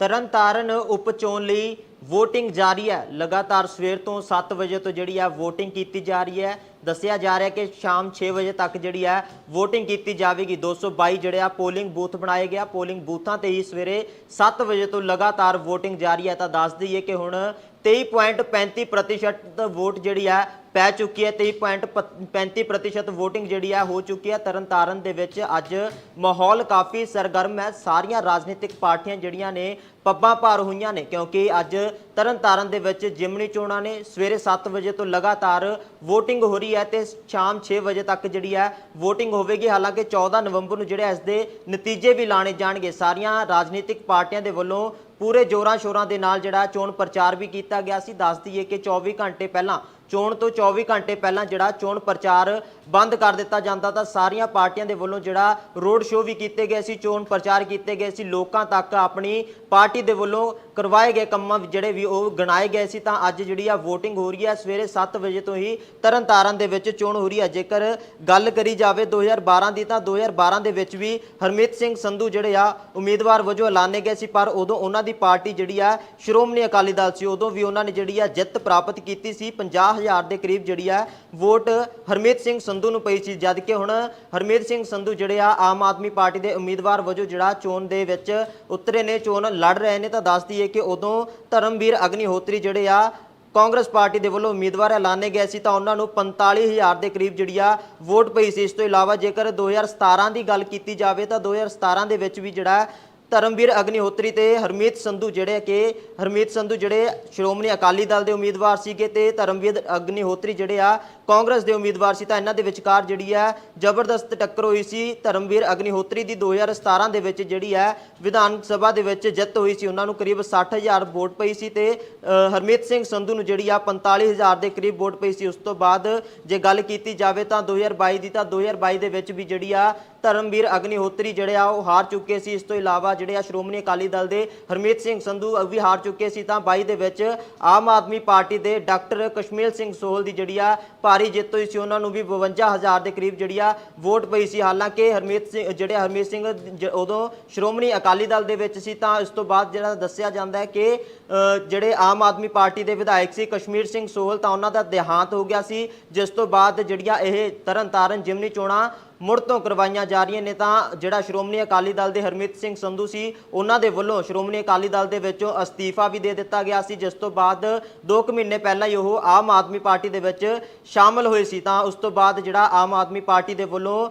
ਤਰਨਤਾਰਨ ਉਪ ਚੋਣ ਲਈ VOTING ਜਾਰੀ ਹੈ। ਲਗਾਤਾਰ ਸਵੇਰ ਤੋਂ 7 ਵਜੇ ਤੋਂ ਜਿਹੜੀ ਆ VOTING ਕੀਤੀ ਜਾ ਰਹੀ ਹੈ। ਦੱਸਿਆ ਜਾ ਰਿਹਾ ਕਿ ਸ਼ਾਮ 6 ਵਜੇ ਤੱਕ ਜਿਹੜੀ ਹੈ, VOTING ਕੀਤੀ ਜਾਵੇਗੀ। 222 ਜਿਹੜੇ ਆ ਪੋਲਿੰਗ ਬੂਥ ਬਣਾਏ ਗਿਆ ਪੋਲਿੰਗ ਬੂਥਾਂ ਤੇ ਹੀ ਸਵੇਰੇ 7 ਵਜੇ ਤੋਂ ਲਗਾਤਾਰ VOTING ਜਾਰੀ ਹੈ। ਤਾਂ ਦੱਸ ਦਈਏ ਕਿ ਹੁਣ 23.35% ਵੋਟ ਜਿਹੜੀ ਹੈ ਪੈ ਚੁੱਕੀ ਹੈ 23.35% VOTING ਜਿਹੜੀ ਆ ਹੋ ਚੁੱਕੀ ਹੈ ਤਰਨਤਾਰਨ ਦੇ ਵਿੱਚ ਅੱਜ ਮਾਹੌਲ ਕਾਫੀ ਸਰਗਰਮ ਹੈ। ਸਾਰੀਆਂ ਰਾਜਨੀਤਿਕ ਪਾਰਟੀਆਂ ਜਿਹੜੀਆਂ ਨੇ ਪੱਬਾਂ ਭਾਰ ਹੋਈਆਂ ਨੇ, ਕਿਉਂਕਿ ਅੱਜ ਤਰਨਤਾਰਨ ਦੇ ਵਿੱਚ ਜਿਮਨੀ ਚੋਣਾਂ ਨੇ। ਸਵੇਰੇ 7 ਵਜੇ ਤੋਂ ਲਗਾਤਾਰ VOTING ਹੋ ਰਹੀ ਹੈ ਤੇ ਸ਼ਾਮ 6 ਵਜੇ ਤੱਕ ਜਿਹੜੀ ਹੈ VOTING ਹੋਵੇਗੀ। ਹਾਲਾਂਕਿ 14 ਨਵੰਬਰ ਨੂੰ ਜਿਹੜੇ ਇਸ ਦੇ ਨਤੀਜੇ ਵੀ ਲਾਣੇ ਜਾਣਗੇ। ਸਾਰੀਆਂ ਰਾਜਨੀਤਿਕ ਪਾਰਟੀਆਂ ਦੇ ਵੱਲੋਂ ਪੂਰੇ ਜੋਰਾਂ ਸ਼ੋਰਾਂ ਦੇ ਨਾਲ ਜਿਹੜਾ ਚੋਣ ਪ੍ਰਚਾਰ ਵੀ ਕੀਤਾ ਗਿਆ ਸੀ। ਦੱਸ ਦਈਏ ਕਿ 24 ਘੰਟੇ ਪਹਿਲਾਂ ਚੋਣ ਤੋਂ 24 ਘੰਟੇ ਪਹਿਲਾਂ ਜਿਹੜਾ ਚੋਣ ਪ੍ਰਚਾਰ ਬੰਦ ਕਰ ਦਿੱਤਾ ਜਾਂਦਾ ਤਾਂ ਸਾਰੀਆਂ ਪਾਰਟੀਆਂ ਦੇ ਵੱਲੋਂ ਜਿਹੜਾ ਰੋਡ ਸ਼ੋਅ ਵੀ ਕੀਤੇ ਗਏ ਸੀ, ਚੋਣ ਪ੍ਰਚਾਰ ਕੀਤੇ ਗਏ ਸੀ, ਲੋਕਾਂ ਤੱਕ ਆਪਣੀ ਪਾਰਟੀ ਦੇ ਵੱਲੋਂ ਕਰਵਾਏ ਗਏ ਕੰਮਾਂ ਜਿਹੜੇ ਵੀ ਉਹ ਗਣਾਏ ਗਏ ਸੀ, ਤਾਂ ਅੱਜ ਜਿਹੜੀ ਆ VOTING ਹੋ ਰਹੀ ਹੈ ਸਵੇਰੇ 7 ਵਜੇ ਤੋਂ ਹੀ ਤਰਨਤਾਰਨ ਦੇ ਵਿੱਚ ਚੋਣ ਹੋ ਰਹੀ ਹੈ ਜੇਕਰ ਗੱਲ ਕਰੀ ਜਾਵੇ 2012 ਦੀ, ਤਾਂ 2012 ਦੇ ਵਿੱਚ ਵੀ ਹਰਮੀਤ ਸਿੰਘ ਸੰਧੂ ਜਿਹੜੇ ਆ, ਉਮੀਦਵਾਰ ਵਜੋਂ ਐਲਾਨੇ ਗਏ ਸੀ, ਪਰ ਉਦੋਂ ਉਹਨਾਂ ਦੀ ਪਾਰਟੀ ਜਿਹੜੀ ਆ, ਸ਼੍ਰੋਮਣੀ ਅਕਾਲੀ ਦਲ ਸੀ, ਉਦੋਂ ਵੀ ਉਹਨਾਂ ਨੇ ਜਿਹੜੀ ਆ ਜਿੱਤ ਪ੍ਰਾਪਤ ਕੀਤੀ ਸੀ। 50000 ਦੇ ਕਰੀਬ ਜਿਹੜੀ ਆ, ਵੋਟ ਹਰਮੀਤ ਸਿੰਘ ਸੰਧੂ ਨੂੰ ਪਈ ਸੀ, ਜਦ ਕਿ ਹੁਣ ਹਰਮੀਤ ਸਿੰਘ ਸੰਧੂ ਜਿਹੜੇ ਆ, ਆਮ ਆਦਮੀ ਪਾਰਟੀ ਦੇ ਉਮੀਦਵਾਰ ਵਜੋਂ ਜਿਹੜਾ ਚੋਣ ਦੇ ਵਿੱਚ ਉਤਰੇ ਨੇ, ਚੋਣ ਲੜ ਰਹੇ ਨੇ, ਤਾਂ ਦੱਸ ਦਈਏ ਕਿ ਉਦੋਂ ਧਰਮਵੀਰ ਅਗਨੀਹੋਤਰੀ ਜਿਹੜੇ ਆ, ਕਾਂਗਰਸ ਪਾਰਟੀ ਦੇ ਵੱਲੋਂ ਉਮੀਦਵਾਰ ਐਲਾਨੇ ਗਏ ਸੀ, ਤਾਂ ਉਹਨਾਂ ਨੂੰ 45000 ਦੇ ਕਰੀਬ ਜਿਹੜੀ ਆ, ਵੋਟ ਪਈ ਸੀ। ਇਸ ਤੋਂ ਇਲਾਵਾ ਜੇਕਰ 2017 ਦੀ ਗੱਲ ਕੀਤੀ ਜਾਵੇ, ਤਾਂ 2017 ਦੇ ਵਿੱਚ ਵੀ ਜਿਹੜਾ ਧਰਮਵੀਰ ਅਗਨੀਹੋਤਰੀ ਤੇ ਹਰਮੀਤ ਸੰਧੂ ਜਿਹੜੇ ਕਿ, ਹਰਮੀਤ ਸੰਧੂ ਜਿਹੜੇ ਸ਼੍ਰੋਮਣੀ ਅਕਾਲੀ ਦਲ ਦੇ ਉਮੀਦਵਾਰ ਸੀਗੇ ਤੇ ਧਰਮਵੀਰ ਅਗਨੀਹੋਤਰੀ ਜਿਹੜੇ ਆ ਕਾਂਗਰਸ ਦੇ ਉਮੀਦਵਾਰ ਸੀ ਤਾਂ ਇਹਨਾਂ ਦੇ ਵਿਚਕਾਰ ਜਿਹੜੀ ਹੈ ਜ਼ਬਰਦਸਤ ਟੱਕਰ ਹੋਈ ਸੀ। ਧਰਮਵੀਰ ਅਗਨੀਹੋਤਰੀ ਦੀ 2017 ਦੇ ਵਿੱਚ ਜਿਹੜੀ ਹੈ ਵਿਧਾਨ ਸਭਾ ਦੇ ਵਿੱਚ ਜਿੱਤ ਹੋਈ ਸੀ। ਉਹਨਾਂ ਨੂੰ ਕਰੀਬ 60000 ਵੋਟ ਪਈ ਸੀ ਤੇ ਹਰਮੀਤ ਸਿੰਘ ਸੰਧੂ ਨੂੰ ਜਿਹੜੀ ਆ 45000 ਦੇ ਕਰੀਬ ਵੋਟ ਪਈ ਸੀ। ਉਸ ਤੋਂ ਬਾਅਦ ਜੇ ਗੱਲ ਕੀਤੀ ਜਾਵੇ ਤਾਂ 2022 ਦੀ, ਤਾਂ 2022 ਦੇ ਵਿੱਚ ਵੀ ਜਿਹੜੀ ਆ ਧਰਮਵੀਰ ਅਗਨੀਹੋਤਰੀ ਜਿਹੜੇ ਆ ਉਹ ਹਾਰ ਚੁੱਕੇ ਸੀ। ਇਸ ਤੋਂ ਇਲਾਵਾ ਜਿਹੜੇ ਆ ਸ਼੍ਰੋਮਣੀ ਅਕਾਲੀ ਦਲ ਦੇ ਹਰਮੀਤ ਸਿੰਘ ਸੰਧੂ ਵੀ ਹਾਰ ਚੁੱਕੇ ਸੀ। ਤਾਂ 22 ਦੇ ਵਿੱਚ ਆਮ ਆਦਮੀ ਪਾਰਟੀ ਦੇ ਡਾਕਟਰ ਕਸ਼ਮੀਰ ਸਿੰਘ ਸੋਹਲ ਦੀ ਜਿਹੜੀ ਆ ਭਾਰੀ ਜਿੱਤ ਹੋਈ ਸੀ, ਉਹਨਾਂ ਨੂੰ ਵੀ 52000 ਦੇ ਕਰੀਬ ਜਿਹੜੀ ਆ ਵੋਟ ਪਈ ਸੀ। ਹਾਲਾਂਕਿ ਹਰਮੀਤ ਸਿੰਘ, ਜਿਹੜੇ ਹਰਮੀਤ ਸਿੰਘ ਉਦੋਂ ਸ਼੍ਰੋਮਣੀ ਅਕਾਲੀ ਦਲ ਦੇ ਵਿੱਚ ਸੀ, ਤਾਂ ਇਸ ਤੋਂ ਬਾਅਦ ਜਿਹੜਾ ਦੱਸਿਆ ਜਾਂਦਾ ਹੈ ਕਿ ਜਿਹੜੇ ਆਮ ਆਦਮੀ ਪਾਰਟੀ ਦੇ ਵਿਧਾਇਕ ਸੀ, ਕਸ਼ਮੀਰ ਸਿੰਘ ਸੋਹਲ, ਤਾਂ ਉਹਨਾਂ ਦਾ ਦੇਹਾਂਤ ਹੋ ਗਿਆ ਸੀ, ਜਿਸ ਤੋਂ ਬਾਅਦ ਜਿਹੜੀਆਂ ਇਹ ਤਰਨਤਾਰਨ ਜਿਮਨੀ ਚੋਣਾਂ ਮੁੜ ਤੋਂ ਕਰਵਾਈਆਂ ਜਾ ਰਹੀਆਂ ਨੇ ਤਾਂ ਜਿਹੜਾ ਸ਼੍ਰੋਮਣੀ ਅਕਾਲੀ ਦਲ ਦੇ ਹਰਮੀਤ ਸਿੰਘ ਸੰਧੂ ਸੀ, ਉਹਨਾਂ ਦੇ ਵੱਲੋਂ ਸ਼੍ਰੋਮਣੀ ਅਕਾਲੀ ਦਲ ਦੇ ਵਿੱਚੋਂ ਅਸਤੀਫਾ ਵੀ ਦੇ ਦਿੱਤਾ ਗਿਆ ਸੀ, ਜਿਸ ਤੋਂ ਬਾਅਦ 2 ਕੁ ਮਹੀਨੇ ਪਹਿਲਾਂ ਹੀ ਉਹ ਆਮ ਆਦਮੀ ਪਾਰਟੀ ਦੇ ਵਿੱਚ ਸ਼ਾਮਲ ਹੋਏ ਸੀ। ਤਾਂ ਉਸ ਤੋਂ ਬਾਅਦ ਜਿਹੜਾ ਆਮ ਆਦਮੀ ਪਾਰਟੀ ਦੇ ਵੱਲੋਂ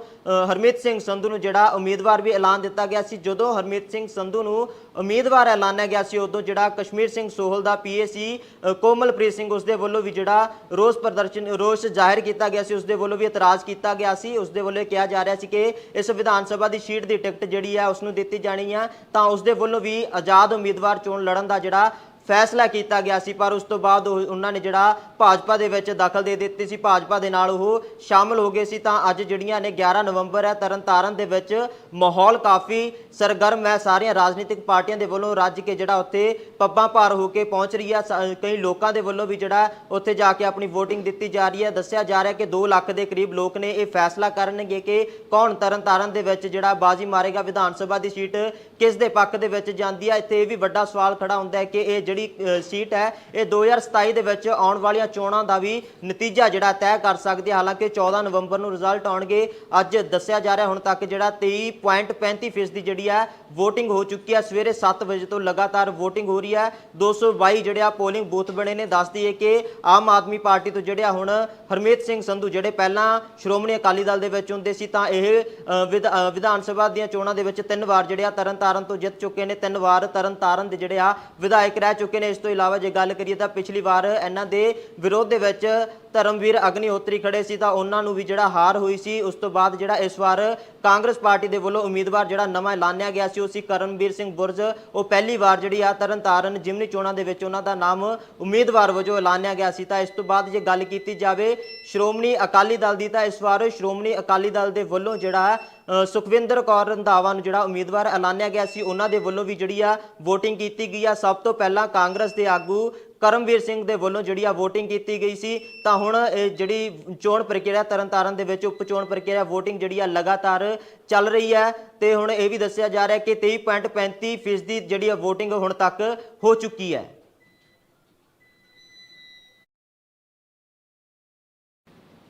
ਹਰਮੀਤ ਸਿੰਘ ਸੰਧੂ ਨੂੰ ਜਿਹੜਾ ਉਮੀਦਵਾਰ ਵੀ ਐਲਾਨ ਦਿੱਤਾ ਗਿਆ ਸੀ, ਜਦੋਂ ਹਰਮੀਤ ਸਿੰਘ ਸੰਧੂ ਨੂੰ ਉਮੀਦਵਾਰ ਐਲਾਨਿਆ ਗਿਆ ਸੀ, ਉਦੋਂ ਜਿਹੜਾ ਕਸ਼ਮੀਰ ਸਿੰਘ ਸੋਹਲ ਦਾ ਪੀਏ ਸੀ ਕੋਮਲਪ੍ਰੀਤ ਸਿੰਘ ਉਸ ਦੇ ਵੱਲੋਂ ਵੀ ਜਿਹੜਾ ਰੋਸ ਪ੍ਰਦਰਸ਼ਨ, ਰੋਸ ਜ਼ਾਹਿਰ ਕੀਤਾ ਗਿਆ ਸੀ, ਉਸ ਦੇ ਵੱਲੋਂ ਵੀ ਇਤਰਾਜ਼ ਕੀਤਾ ਗਿਆ ਸੀ, ਉਸ ਦੇ ਵੱਲੋਂ ਕਿਹਾ ਜਾ ਰਿਹਾ ਸੀ ਕਿ ਇਸ ਵਿਧਾਨ ਸਭਾ ਦੀ ਸੀਟ ਦੀ ਟਿਕਟ ਜਿਹੜੀ ਹੈ ਉਸ ਨੂੰ ਦਿੱਤੀ ਜਾਣੀ ਹੈ ਤਾਂ ਉਸ ਦੇ ਵੱਲੋਂ ਵੀ ਆਜ਼ਾਦ ਉਮੀਦਵਾਰ ਚੋਣ ਲੜਨ ਦਾ ਜਿਹੜਾ ਫੈਸਲਾ ਕੀਤਾ ਗਿਆ ਸੀ, ਪਰ ਉਸ ਤੋਂ ਬਾਅਦ ਉਹ- ਉਹਨਾਂ ਨੇ ਜਿਹੜਾ ਭਾਜਪਾ ਦੇ ਵਿੱਚ ਦਖਲ ਦੇ ਦਿੱਤੀ ਸੀ, ਭਾਜਪਾ ਦੇ ਨਾਲ ਉਹ ਸ਼ਾਮਲ ਹੋ ਗਏ ਸੀ। ਤਾਂ ਅੱਜ ਜਿਹੜੀਆਂ ਨੇ 11 ਨਵੰਬਰ ਹੈ, ਤਰਨਤਾਰਨ ਦੇ ਵਿੱਚ ਮਾਹੌਲ ਕਾਫੀ ਸਰਗਰਮ ਹੈ। ਸਾਰੀਆਂ ਰਾਜਨੀਤਿਕ ਪਾਰਟੀਆਂ ਦੇ ਵੱਲੋਂ ਰੱਜ ਕੇ ਜਿਹੜਾ ਉੱਥੇ ਪੱਬਾਂ ਭਾਰ ਹੋ ਕੇ ਪਹੁੰਚ ਰਹੀ ਹੈ। ਸ- ਕਈ ਲੋਕਾਂ ਦੇ ਵੱਲੋਂ ਵੀ ਜਿਹੜਾ ਉੱਥੇ ਜਾ ਕੇ ਆਪਣੀ VOTING ਦਿੱਤੀ ਜਾ ਰਹੀ ਹੈ। ਦੱਸਿਆ ਜਾ ਰਿਹਾ ਕਿ 2 ਲੱਖ ਦੇ ਕਰੀਬ ਲੋਕ ਨੇ ਇਹ ਫੈਸਲਾ ਕਰਨਗੇ ਕਿ ਕੌਣ ਤਰਨਤਾਰਨ ਦੇ ਵਿੱਚ ਜਿਹੜਾ ਬਾਜੀ ਮਾਰੇਗਾ ਵਿਧਾਨ ਸਭਾ ਦੀ ਸੀਟ ਕਿਸ ਦੇ ਪੱਖ ਦੇ ਵਿੱਚ ਜਾਂਦੀ ਹੈ। ਇੱਥੇ ਇਹ ਵੀ ਵੱਡਾ ਸਵਾਲ ਖੜਾ ਹੁੰਦਾ ਹੈ ਕਿ ਇਹ ਜਿਹੜੀ ਸੀਟ ਹੈ, ਇਹ 2027 ਦੇ ਵਿੱਚ ਆਉਣ ਵਾਲੀਆਂ ਚੋਣਾਂ ਦਾ ਵੀ ਨਤੀਜਾ ਜਿਹੜਾ ਤੈਅ ਕਰ ਸਕਦੀ ਹੈ। ਹਾਲਾਂਕਿ 14 ਨਵੰਬਰ ਨੂੰ ਰਿਜ਼ਲਟ ਆਉਣਗੇ। ਅੱਜ ਦੱਸਿਆ ਜਾ ਰਿਹਾ ਹੁਣ ਤੱਕ ਜਿਹੜਾ 23.35% ਫੀਸਦੀ ਜਿਹੜੀ ਹੈ VOTING ਹੋ ਚੁੱਕੀ ਹੈ। ਸਵੇਰੇ 7 ਵਜੇ ਤੋਂ ਲਗਾਤਾਰ VOTING ਹੋ ਰਹੀ ਹੈ। 222 ਜਿਹੜੇ ਆ ਪੋਲਿੰਗ ਬੂਥ ਬਣੇ ਨੇ। ਦੱਸ ਦਈਏ ਕਿ ਆਮ ਆਦਮੀ ਪਾਰਟੀ ਤੋਂ ਜਿਹੜੇ ਆ ਹੁਣ ਹਰਮੀਤ ਸਿੰਘ ਸੰਧੂ ਜਿਹੜੇ ਪਹਿਲਾਂ ਸ਼੍ਰੋਮਣੀ ਅਕਾਲੀ ਦਲ ਦੇ ਵਿੱਚ ਹੁੰਦੇ ਸੀ, ਤਾਂ ਇਹ ਵਿਧ- ਵਿਧਾਨ ਸਭਾ ਦੀਆਂ ਚੋਣਾਂ ਦੇ ਵਿੱਚ ਤਿੰਨ ਵਾਰ ਜਿਹੜੇ ਆ ਤਰਨਤਾਰਨ ਤੋਂ ਜਿੱਤ ਚੁੱਕੇ ਨੇ। ਤਿੰਨ ਵਾਰ ਤਰਨਤਾਰਨ ਦੇ ਜਿਹੜੇ ਆ ਵਿਧਾਇਕ ਰਹਿ ਚੁੱਕੇ ਨੇ। ਇਸ ਤੋਂ ਇਲਾਵਾ ਜੇ ਗੱਲ ਕਰੀਏ ਤਾਂ ਪਿਛਲੀ ਵਾਰ ਇਹਨਾਂ ਦੇ ਵਿਰੋਧ ਦੇ ਵਿੱਚ ਧਰਮਵੀਰ ਅਗਨੀਹੋਤਰੀ ਖੜੇ ਸੀ ਤਾਂ ਉਹਨਾਂ ਨੂੰ ਵੀ ਜਿਹੜਾ ਹਾਰ ਹੋਈ ਸੀ, ਉਸ ਤੋਂ ਬਾਅਦ ਜਿਹੜਾ ਇਸ ਵਾਰ ਕਾਂਗਰਸ ਪਾਰਟੀ ਦੇ ਵੱਲੋਂ ਉਮੀਦਵਾਰ ਜਿਹੜਾ ਨਵਾਂ ਐਲਾਨਿਆ ਗਿਆ ਸੀ, ਉਹ ਸੀ ਕਰਨਵੀਰ ਸਿੰਘ ਬੁਰਜ। ਉਹ ਪਹਿਲੀ ਵਾਰ ਜਿਹੜੀ ਆ ਤਰਨਤਾਰਨ ਜਿਮਨੀ ਚੋਣਾਂ ਦੇ ਵਿੱਚ ਉਹਨਾਂ ਦਾ ਨਾਮ ਉਮੀਦਵਾਰ ਵਜੋਂ ਐਲਾਨਿਆ ਗਿਆ ਸੀ। ਤਾਂ ਇਸ ਤੋਂ ਬਾਅਦ ਜੇ ਗੱਲ ਕੀਤੀ ਜਾਵੇ ਸ਼੍ਰੋਮਣੀ ਅਕਾਲੀ ਦਲ ਦੀ, ਤਾਂ ਇਸ ਵਾਰ ਸ਼੍ਰੋਮਣੀ ਅਕਾਲੀ ਦਲ ਦੇ ਵੱਲੋਂ ਜਿਹੜਾ ਸੁਖਵਿੰਦਰ ਕੌਰ ਰੰਧਾਵਾ ਨੂੰ ਜਿਹੜਾ ਉਮੀਦਵਾਰ ਐਲਾਨਿਆ ਗਿਆ ਸੀ, ਉਹਨਾਂ ਦੇ ਵੱਲੋਂ ਵੀ ਜਿਹੜੀ ਆ VOTING ਕੀਤੀ ਗਈ ਆ। ਸਭ ਤੋਂ ਪਹਿਲਾਂ ਕਾਂਗਰਸ ਦੇ ਆਗੂ ਕਰਮਵੀਰ ਸਿੰਘ ਦੇ ਵੱਲੋਂ ਜਿਹੜੀ ਆ VOTING ਕੀਤੀ ਗਈ ਸੀ, ਤਾਂ ਹੁਣ ਇਹ ਜਿਹੜੀ ਚੋਣ ਪ੍ਰਕਿਰਿਆ ਤਰਨਤਾਰਨ ਦੇ ਵਿੱਚ ਉਪ ਚੋਣ ਪ੍ਰਕਿਰਿਆ VOTING ਜਿਹੜੀ ਆ ਲਗਾਤਾਰ ਚੱਲ ਰਹੀ ਹੈ। ਤੇ ਹੁਣ ਇਹ ਵੀ ਦੱਸਿਆ ਜਾ ਰਿਹਾ ਕਿ 23.35% ਫੀਸਦੀ ਜਿਹੜੀ ਆ VOTING ਹੁਣ ਤੱਕ ਹੋ ਚੁੱਕੀ ਹੈ।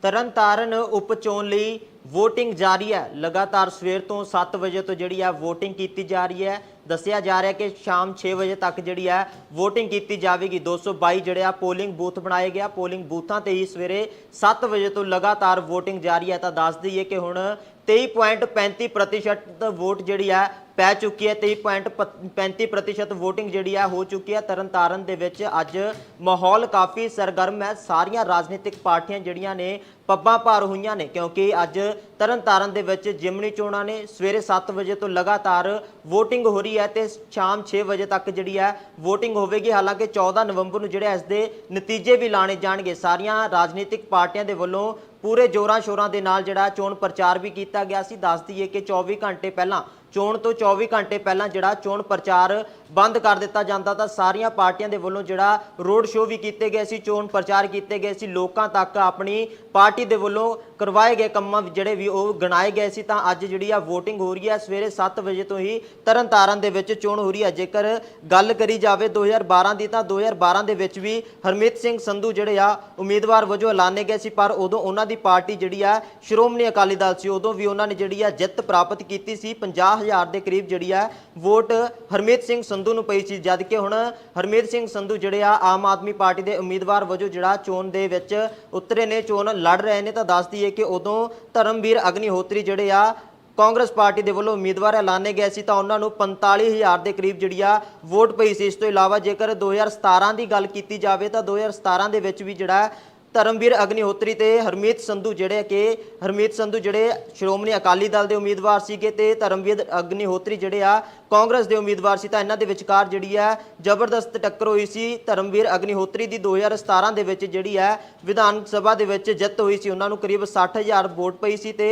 ਤਰਨਤਾਰਨ ਉਪ ਚੋਣ ਲਈ VOTING ਜਾਰੀ ਹੈ। ਲਗਾਤਾਰ ਸਵੇਰ ਤੋਂ 7 ਵਜੇ ਤੋਂ ਜਿਹੜੀ ਹੈ VOTING ਕੀਤੀ ਜਾ ਰਹੀ ਹੈ। ਦੱਸਿਆ ਜਾ ਰਿਹਾ ਕਿ ਸ਼ਾਮ 6 ਵਜੇ ਤੱਕ ਜਿਹੜੀ ਹੈ VOTING ਕੀਤੀ ਜਾਵੇਗੀ। 222 ਜਿਹੜੇ ਆ ਪੋਲਿੰਗ ਬੂਥ ਬਣਾਏ ਗਿਆ ਪੋਲਿੰਗ ਬੂਥਾਂ ਤੇ ਹੀ ਸਵੇਰੇ 7 ਵਜੇ ਤੋਂ ਲਗਾਤਾਰ VOTING ਜਾਰੀ ਹੈ। ਤਾਂ ਦੱਸ ਦਈਏ ਕਿ ਹੁਣ 23.35% ਵੋਟ ਜਿਹੜੀ ਹੈ ਪੈ ਚੁੱਕੀ ਹੈ। 23.35% VOTING ਜਿਹੜੀ ਹੈ ਹੋ ਚੁੱਕੀ ਹੈ। ਤਰਨਤਾਰਨ ਦੇ ਵਿੱਚ ਅੱਜ ਮਾਹੌਲ ਕਾਫੀ ਸਰਗਰਮ ਹੈ। ਸਾਰੀਆਂ ਰਾਜਨੀਤਿਕ ਪਾਰਟੀਆਂ ਜਿਹੜੀਆਂ ਨੇ ਪੱਬਾਂ ਭਾਰ ਹੋਈਆਂ ਨੇ ਕਿਉਂਕਿ ਅੱਜ ਤਰਨਤਾਰਨ ਦੇ ਵਿੱਚ ਜਿਮਨੀ ਚੋਣਾਂ ਨੇ। ਸਵੇਰੇ 7 ਵਜੇ ਤੋਂ ਲਗਾਤਾਰ VOTING ਹੋ ਰਹੀ ਹੈ ਤੇ ਸ਼ਾਮ 6 ਵਜੇ ਤੱਕ ਜਿਹੜੀ ਹੈ VOTING ਹੋਵੇਗੀ। ਹਾਲਾਂਕਿ 14 ਨਵੰਬਰ ਨੂੰ ਜਿਹੜੇ ਇਸ ਦੇ ਨਤੀਜੇ ਵੀ ਲਾਣੇ ਜਾਣਗੇ। ਸਾਰੀਆਂ ਰਾਜਨੀਤਿਕ ਪਾਰਟੀਆਂ ਦੇ ਵੱਲੋਂ ਪੂਰੇ ਜੋਰਾਂ ਸ਼ੋਰਾਂ ਦੇ ਨਾਲ ਜਿਹੜਾ ਚੋਣ ਪ੍ਰਚਾਰ ਵੀ ਕੀਤਾ ਗਿਆ ਸੀ। ਦੱਸ ਦਈਏ ਕਿ 24 ਘੰਟੇ ਪਹਿਲਾਂ, ਚੋਣ ਤੋਂ 24 ਘੰਟੇ ਪਹਿਲਾਂ ਜਿਹੜਾ ਚੋਣ ਪ੍ਰਚਾਰ ਬੰਦ ਕਰ ਦਿੱਤਾ ਜਾਂਦਾ ਤਾਂ ਸਾਰੀਆਂ ਪਾਰਟੀਆਂ ਦੇ ਵੱਲੋਂ ਜਿਹੜਾ ਰੋਡ ਸ਼ੋਅ ਵੀ ਕੀਤੇ ਗਏ ਸੀ, ਚੋਣ ਪ੍ਰਚਾਰ ਕੀਤੇ ਗਏ ਸੀ। ਲੋਕਾਂ ਤੱਕ ਆਪਣੀ ਪਾਰਟੀ ਦੇ ਵੱਲੋਂ ਕਰਵਾਏ ਗਏ ਕੰਮਾਂ ਜਿਹੜੇ ਵੀ ਉਹ ਗਣਾਏ ਗਏ ਸੀ, ਤਾਂ ਅੱਜ ਜਿਹੜੀ ਆ VOTING ਹੋ ਰਹੀ ਹੈ ਸਵੇਰੇ 7 ਵਜੇ ਤੋਂ ਹੀ ਤਰਨਤਾਰਨ ਦੇ ਵਿੱਚ ਚੋਣ ਹੋ ਰਹੀ ਹੈ ਜੇਕਰ ਗੱਲ ਕਰੀ ਜਾਵੇ 2012 ਦੀ, ਤਾਂ 2012 ਦੇ ਵਿੱਚ ਵੀ ਹਰਮੀਤ ਸਿੰਘ ਸੰਧੂ ਜਿਹੜੇ ਆ, ਉਮੀਦਵਾਰ ਵਜੋਂ ਐਲਾਨੇ ਗਏ ਸੀ, ਪਰ ਉਦੋਂ ਉਹਨਾਂ ਦੀ ਪਾਰਟੀ ਜਿਹੜੀ ਆ, ਸ਼੍ਰੋਮਣੀ ਅਕਾਲੀ ਦਲ ਸੀ, ਉਦੋਂ ਵੀ ਉਹਨਾਂ ਨੇ ਜਿਹੜੀ ਆ ਜਿੱਤ ਪ੍ਰਾਪਤ ਕੀਤੀ ਸੀ। 50000 ਦੇ ਕਰੀਬ ਜਿਹੜੀ ਆ, ਵੋਟ ਹਰਮੀਤ ਸਿੰਘ ਸੰਧੂ ਨੂੰ ਪਈ ਸੀ, ਜਦ ਕਿ ਹੁਣ ਹਰਮੀਤ ਸਿੰਘ ਸੰਧੂ ਜਿਹੜੇ ਆ, ਆਮ ਆਦਮੀ ਪਾਰਟੀ ਦੇ ਉਮੀਦਵਾਰ ਵਜੋਂ ਜਿਹੜਾ ਚੋਣ ਦੇ ਵਿੱਚ ਉਤਰੇ ਨੇ, ਚੋਣ ਲੜ ਰਹੇ ਨੇ, ਤਾਂ ਦੱਸ ਦਈਏ ਕਿ ਉਦੋਂ ਧਰਮਵੀਰ ਅਗਨੀਹੋਤਰੀ ਜਿਹੜੇ ਆ, ਕਾਂਗਰਸ ਪਾਰਟੀ ਦੇ ਵੱਲੋਂ ਉਮੀਦਵਾਰ ਐਲਾਨੇ ਗਏ ਸੀ ਤਾਂ ਉਹਨਾਂ ਨੂੰ 45000 ਦੇ ਕਰੀਬ ਜਿਹੜੀ ਆ ਵੋਟ ਪਈ ਸੀ। ਇਸ ਤੋਂ ਇਲਾਵਾ ਜੇਕਰ 2017 ਦੀ ਗੱਲ ਕੀਤੀ ਜਾਵੇ ਤਾਂ 2017 ਦੇ ਵਿੱਚ ਵੀ ਜਿਹੜਾ ਧਰਮਵੀਰ ਅਗਨੀਹੋਤਰੀ ਤੇ ਹਰਮੀਤ ਸੰਧੂ ਜਿਹੜੇ ਕਿ ਹਰਮੀਤ ਸੰਧੂ ਜਿਹੜੇ ਸ਼੍ਰੋਮਣੀ ਅਕਾਲੀ ਦਲ ਦੇ ਉਮੀਦਵਾਰ ਸੀਗੇ ਤੇ ਧਰਮਵੀਰ ਅਗਨੀਹੋਤਰੀ ਜਿਹੜੇ ਆ ਕਾਂਗਰਸ ਦੇ ਉਮੀਦਵਾਰ ਸੀ ਤਾਂ ਇਹਨਾਂ ਦੇ ਵਿਚਕਾਰ ਜਿਹੜੀ ਆ ਜ਼ਬਰਦਸਤ ਟੱਕਰ ਹੋਈ ਸੀ। ਧਰਮਵੀਰ ਅਗਨੀਹੋਤਰੀ ਦੀ 2017 ਦੇ ਵਿੱਚ ਜਿਹੜੀ ਹੈ ਵਿਧਾਨ ਸਭਾ ਦੇ ਵਿੱਚ ਜਿੱਤ ਹੋਈ ਸੀ। ਉਹਨਾਂ ਨੂੰ ਕਰੀਬ 60000 ਵੋਟ ਪਈ ਸੀ ਤੇ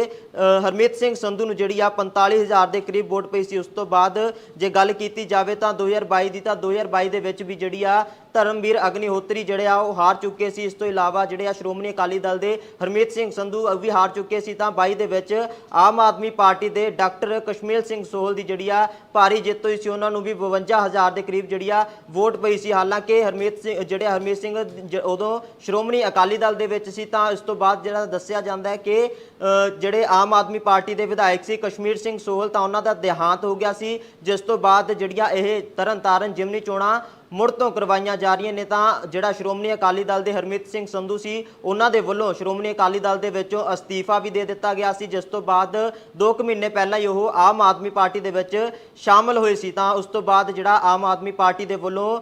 ਹਰਮੀਤ ਸਿੰਘ ਸੰਧੂ ਨੂੰ ਜਿਹੜੀ ਆ 45000 ਦੇ ਕਰੀਬ ਵੋਟ ਪਈ ਸੀ। ਉਸ ਤੋਂ ਬਾਅਦ ਜੇ ਗੱਲ ਕੀਤੀ ਜਾਵੇ ਤਾਂ 2022 ਦੀ ਤਾਂ 2022 ਦੇ ਵਿੱਚ ਵੀ ਜਿਹੜੀ ਆ ਧਰਮਵੀਰ ਅਗਨੀਹੋਤਰੀ ਜਿਹੜੇ ਆ ਉਹ ਹਾਰ ਚੁੱਕੇ ਸੀ। ਇਸ ਤੋਂ ਇਲਾਵਾ ਜਿਹੜੇ ਆ ਸ਼੍ਰੋਮਣੀ ਅਕਾਲੀ ਦਲ ਦੇ ਹਰਮੀਤ ਸਿੰਘ ਸੰਧੂ ਵੀ ਹਾਰ ਚੁੱਕੇ ਸੀ। ਤਾਂ 22 ਦੇ ਵਿੱਚ ਆਮ ਆਦਮੀ ਪਾਰਟੀ ਦੇ ਡਾਕਟਰ ਕਸ਼ਮੀਰ ਸਿੰਘ ਸੋਹਲ ਦੀ ਜਿਹੜੀ ਆ ਭਾਰੀ ਜਿੱਤ ਹੋਈ ਸੀ। ਉਹਨਾਂ ਨੂੰ ਵੀ 52000 ਦੇ ਕਰੀਬ ਜਿਹੜੀ ਆ ਵੋਟ ਪਈ ਸੀ। ਹਾਲਾਂਕਿ ਹਰਮੀਤ ਸਿੰਘ ਜਿਹੜੇ ਹਰਮੀਤ ਸਿੰਘ ਜ- ਉਦੋਂ ਸ਼੍ਰੋਮਣੀ ਅਕਾਲੀ ਦਲ ਦੇ ਵਿੱਚ ਸੀ। ਤਾਂ ਇਸ ਤੋਂ ਬਾਅਦ ਜਿਹੜਾ ਦੱਸਿਆ ਜਾਂਦਾ ਹੈ ਕਿ ਜਿਹੜੇ ਆਮ ਆਦਮੀ ਪਾਰਟੀ ਦੇ ਵਿਧਾਇਕ ਸੀ ਕਸ਼ਮੀਰ ਸਿੰਘ ਸੋਹਲ ਤਾਂ ਉਹਨਾਂ ਦਾ ਦੇਹਾਂਤ ਹੋ ਗਿਆ ਸੀ। ਜਿਸ ਤੋਂ ਬਾਅਦ ਜਿਹੜੀਆਂ ਇਹ ਤਰਨਤਾਰਨ ਜਿਮਨੀ ਚੋਣਾਂ ਮੁੜ ਤੋਂ ਕਰਵਾਈਆਂ ਜਾ ਰਹੀਆਂ ਨੇ ਤਾਂ ਜਿਹੜਾ ਸ਼੍ਰੋਮਣੀ ਅਕਾਲੀ ਦਲ ਦੇ ਹਰਮੀਤ ਸਿੰਘ ਸੰਧੂ ਸੀ, ਉਹਨਾਂ ਦੇ ਵੱਲੋਂ ਸ਼੍ਰੋਮਣੀ ਅਕਾਲੀ ਦਲ ਦੇ ਵਿੱਚੋਂ ਅਸਤੀਫਾ ਵੀ ਦੇ ਦਿੱਤਾ ਗਿਆ ਸੀ, ਜਿਸ ਤੋਂ ਬਾਅਦ 2 ਕੁ ਮਹੀਨੇ ਪਹਿਲਾਂ ਹੀ ਉਹ ਆਮ ਆਦਮੀ ਪਾਰਟੀ ਦੇ ਵਿੱਚ ਸ਼ਾਮਲ ਹੋਏ ਸੀ। ਤਾਂ ਉਸ ਤੋਂ ਬਾਅਦ ਜਿਹੜਾ ਆਮ ਆਦਮੀ ਪਾਰਟੀ ਦੇ ਵੱਲੋਂ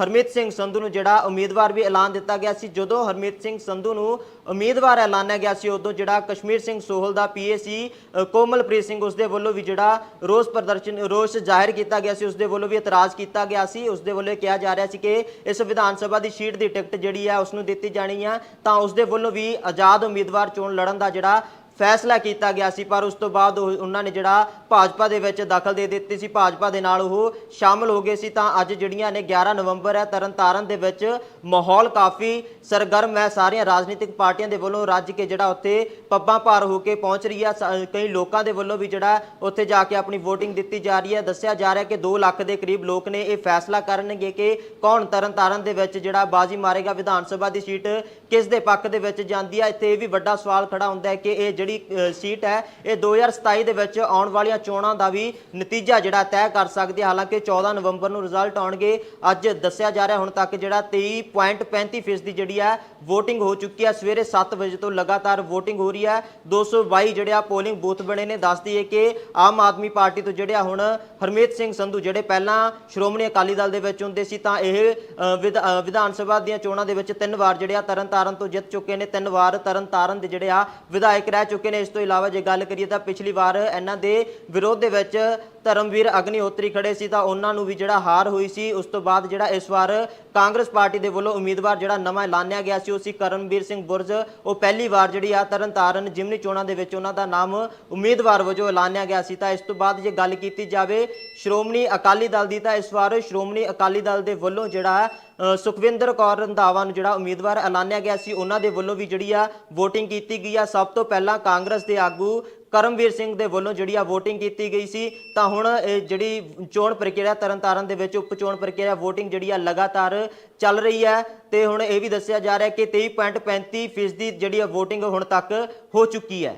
ਹਰਮੀਤ ਸਿੰਘ ਸੰਧੂ ਨੂੰ ਜਿਹੜਾ ਉਮੀਦਵਾਰ ਵੀ ਐਲਾਨ ਦਿੱਤਾ ਗਿਆ ਸੀ, ਜਦੋਂ ਹਰਮੀਤ ਸਿੰਘ ਸੰਧੂ ਨੂੰ ਉਮੀਦਵਾਰ ਐਲਾਨਿਆ ਗਿਆ ਸੀ, ਉਦੋਂ ਜਿਹੜਾ ਕਸ਼ਮੀਰ ਸਿੰਘ ਸੋਹਲ ਦਾ ਪੀਏ ਸੀ ਕੋਮਲਪ੍ਰੀਤ ਸਿੰਘ ਉਸ ਦੇ ਵੱਲੋਂ ਵੀ ਜਿਹੜਾ ਰੋਸ ਪ੍ਰਦਰਸ਼ਨ, ਰੋਸ ਜ਼ਾਹਿਰ ਕੀਤਾ ਗਿਆ ਸੀ, ਉਸ ਦੇ ਵੱਲੋਂ ਵੀ ਇਤਰਾਜ਼ ਕੀਤਾ ਗਿਆ ਸੀ, ਉਸ ਦੇ ਵੱਲੋਂ ਇਹ ਕਿਹਾ ਜਾ ਰਿਹਾ ਸੀ ਕਿ ਇਸ ਵਿਧਾਨ ਸਭਾ ਦੀ ਸੀਟ ਦੀ ਟਿਕਟ ਜਿਹੜੀ ਹੈ ਉਸ ਨੂੰ ਦਿੱਤੀ ਜਾਣੀ ਹੈ ਤਾਂ ਉਸ ਦੇ ਵੱਲੋਂ ਵੀ ਆਜ਼ਾਦ ਉਮੀਦਵਾਰ ਚੋਣ ਲੜਨ ਦਾ ਜਿਹੜਾ ਫੈਸਲਾ ਕੀਤਾ ਗਿਆ ਸੀ, ਪਰ ਉਸ ਤੋਂ ਬਾਅਦ ਉਹ- ਉਹਨਾਂ ਨੇ ਜਿਹੜਾ ਭਾਜਪਾ ਦੇ ਵਿੱਚ ਦਖਲ ਦੇ ਦਿੱਤੀ ਸੀ, ਭਾਜਪਾ ਦੇ ਨਾਲ ਉਹ ਸ਼ਾਮਲ ਹੋ ਗਏ ਸੀ। ਤਾਂ ਅੱਜ ਜਿਹੜੀਆਂ ਨੇ 11 ਨਵੰਬਰ ਹੈ, ਤਰਨਤਾਰਨ ਦੇ ਵਿੱਚ ਮਾਹੌਲ ਕਾਫੀ ਸਰਗਰਮ ਹੈ। ਸਾਰੀਆਂ ਰਾਜਨੀਤਿਕ ਪਾਰਟੀਆਂ ਦੇ ਵੱਲੋਂ ਰੱਜ ਕੇ ਜਿਹੜਾ ਉੱਥੇ ਪੱਬਾਂ ਭਾਰ ਹੋ ਕੇ ਪਹੁੰਚ ਰਹੀ ਹੈ। ਸ- ਕਈ ਲੋਕਾਂ ਦੇ ਵੱਲੋਂ ਵੀ ਜਿਹੜਾ ਉੱਥੇ ਜਾ ਕੇ ਆਪਣੀ VOTING ਦਿੱਤੀ ਜਾ ਰਹੀ ਹੈ। ਦੱਸਿਆ ਜਾ ਰਿਹਾ ਕਿ 2 ਲੱਖ ਦੇ ਕਰੀਬ ਲੋਕ ਨੇ ਇਹ ਫੈਸਲਾ ਕਰਨਗੇ ਕਿ ਕੌਣ ਤਰਨਤਾਰਨ ਦੇ ਵਿੱਚ ਜਿਹੜਾ ਬਾਜੀ ਮਾਰੇਗਾ। ਵਿਧਾਨ ਸਭਾ ਦੀ ਸੀਟ ਕਿਸ ਦੇ ਪੱਖ ਦੇ ਵਿੱਚ ਜਾਂਦੀ ਹੈ? ਇੱਥੇ ਇਹ ਵੀ ਵੱਡਾ ਸਵਾਲ ਖੜਾ ਹੁੰਦਾ ਹੈ ਕਿ ਇਹ ਜਿਹੜੀ ਅ, ਸੀਟ ਹੈ ਇਹ 2027 ਦੇ ਵਿੱਚ ਆਉਣ ਵਾਲੀਆਂ ਚੋਣਾਂ ਦਾ ਵੀ ਨਤੀਜਾ ਜਿਹੜਾ ਤੈਅ ਕਰ ਸਕਦੀ ਹੈ। ਹਾਲਾਂਕਿ 14 ਨਵੰਬਰ ਨੂੰ ਰਿਜ਼ਲਟ ਆਉਣਗੇ ਅੱਜ ਦੱਸਿਆ ਜਾ ਰਿਹਾ ਹੁਣ ਤੱਕ ਜਿਹੜਾ 23.35% ਫੀਸਦੀ ਜਿਹੜੀ ਹੈ VOTING ਹੋ ਚੁੱਕੀ ਹੈ। ਸਵੇਰੇ 7 ਵਜੇ ਤੋਂ ਲਗਾਤਾਰ VOTING ਹੋ ਰਹੀ ਹੈ। 222 ਜਿਹੜੇ ਆ ਪੋਲਿੰਗ ਬੂਥ ਬਣੇ ਨੇ। ਦੱਸ ਦਈਏ ਕਿ ਆਮ ਆਦਮੀ ਪਾਰਟੀ ਤੋਂ ਜਿਹੜੇ ਆ ਹੁਣ ਹਰਮੀਤ ਸਿੰਘ ਸੰਧੂ ਜਿਹੜੇ ਪਹਿਲਾਂ ਸ਼੍ਰੋਮਣੀ ਅਕਾਲੀ ਦਲ ਦੇ ਵਿੱਚ ਹੁੰਦੇ ਸੀ ਤਾਂ ਇਹ ਵਿਧ- ਵਿਧਾਨ ਸਭਾ ਦੀਆਂ ਚੋਣਾਂ ਦੇ ਵਿੱਚ ਤਿੰਨ ਵਾਰ ਜਿਹੜੇ ਆ ਤਰਨਤਾਰਨ ਤੋਂ ਜਿੱਤ ਚੁੱਕੇ ਨੇ। ਤਿੰਨ ਵਾਰ ਤਰਨਤਾਰਨ ਦੇ ਜਿਹੜੇ ਆ ਵਿਧਾਇਕ ਰਹਿ ਚੁੱਕੇ ਨੇ। ਇਸ ਤੋਂ ਇਲਾਵਾ ਜੇ ਗੱਲ ਕਰੀਏ ਤਾਂ ਪਿਛਲੀ ਵਾਰ ਇਹਨਾਂ ਦੇ ਵਿਰੋਧ ਦੇ ਵਿੱਚ ਧਰਮਵੀਰ ਅਗਨੀਹੋਤਰੀ ਖੜੇ ਸੀ ਤਾਂ ਉਹਨਾਂ ਨੂੰ ਵੀ ਜਿਹੜਾ ਹਾਰ ਹੋਈ ਸੀ, ਉਸ ਤੋਂ ਬਾਅਦ ਜਿਹੜਾ ਇਸ ਵਾਰ ਕਾਂਗਰਸ ਪਾਰਟੀ ਦੇ ਵੱਲੋਂ ਉਮੀਦਵਾਰ ਜਿਹੜਾ ਨਵਾਂ ਐਲਾਨਿਆ ਗਿਆ ਸੀ, ਉਹ ਸੀ ਕਰਮਵੀਰ ਸਿੰਘ ਬੁਰਜ। ਉਹ ਪਹਿਲੀ ਵਾਰ ਜਿਹੜੀ ਆ ਤਰਨਤਾਰਨ ਜਿਮਨੀ ਚੋਣਾਂ ਦੇ ਵਿੱਚ ਉਹਨਾਂ ਦਾ ਨਾਮ ਉਮੀਦਵਾਰ ਵਜੋਂ ਐਲਾਨਿਆ ਗਿਆ ਸੀ। ਤਾਂ ਇਸ ਤੋਂ ਬਾਅਦ ਜੇ ਗੱਲ ਕੀਤੀ ਜਾਵੇ ਸ਼੍ਰੋਮਣੀ ਅਕਾਲੀ ਦਲ ਦੀ, ਤਾਂ ਇਸ ਵਾਰ ਸ਼੍ਰੋਮਣੀ ਅਕਾਲੀ ਦਲ ਦੇ ਵੱਲੋਂ ਜਿਹੜਾ ਸੁਖਵਿੰਦਰ ਕੌਰ ਰੰਧਾਵਾ ਨੂੰ ਜਿਹੜਾ ਉਮੀਦਵਾਰ ਐਲਾਨਿਆ ਗਿਆ ਸੀ, ਉਹਨਾਂ ਦੇ ਵੱਲੋਂ ਵੀ ਜਿਹੜੀ ਆ VOTING ਕੀਤੀ ਗਈ ਆ। ਸਭ ਤੋਂ ਪਹਿਲਾਂ ਕਾਂਗਰਸ ਦੇ ਆਗੂ ਕਰਮਵੀਰ ਸਿੰਘ ਦੇ ਵੱਲੋਂ ਜਿਹੜੀ ਆ VOTING ਕੀਤੀ ਗਈ ਸੀ, ਤਾਂ ਹੁਣ ਇਹ ਜਿਹੜੀ ਚੋਣ ਪ੍ਰਕਿਰਿਆ ਤਰਨਤਾਰਨ ਦੇ ਵਿੱਚ ਉਪ ਚੋਣ ਪ੍ਰਕਿਰਿਆ VOTING ਜਿਹੜੀ ਆ ਲਗਾਤਾਰ ਚੱਲ ਰਹੀ ਹੈ ਤੇ ਹੁਣ ਇਹ ਵੀ ਦੱਸਿਆ ਜਾ ਰਿਹਾ ਕਿ 23.35% ਫੀਸਦੀ ਜਿਹੜੀ ਆ VOTING ਹੁਣ ਤੱਕ ਹੋ ਚੁੱਕੀ ਹੈ।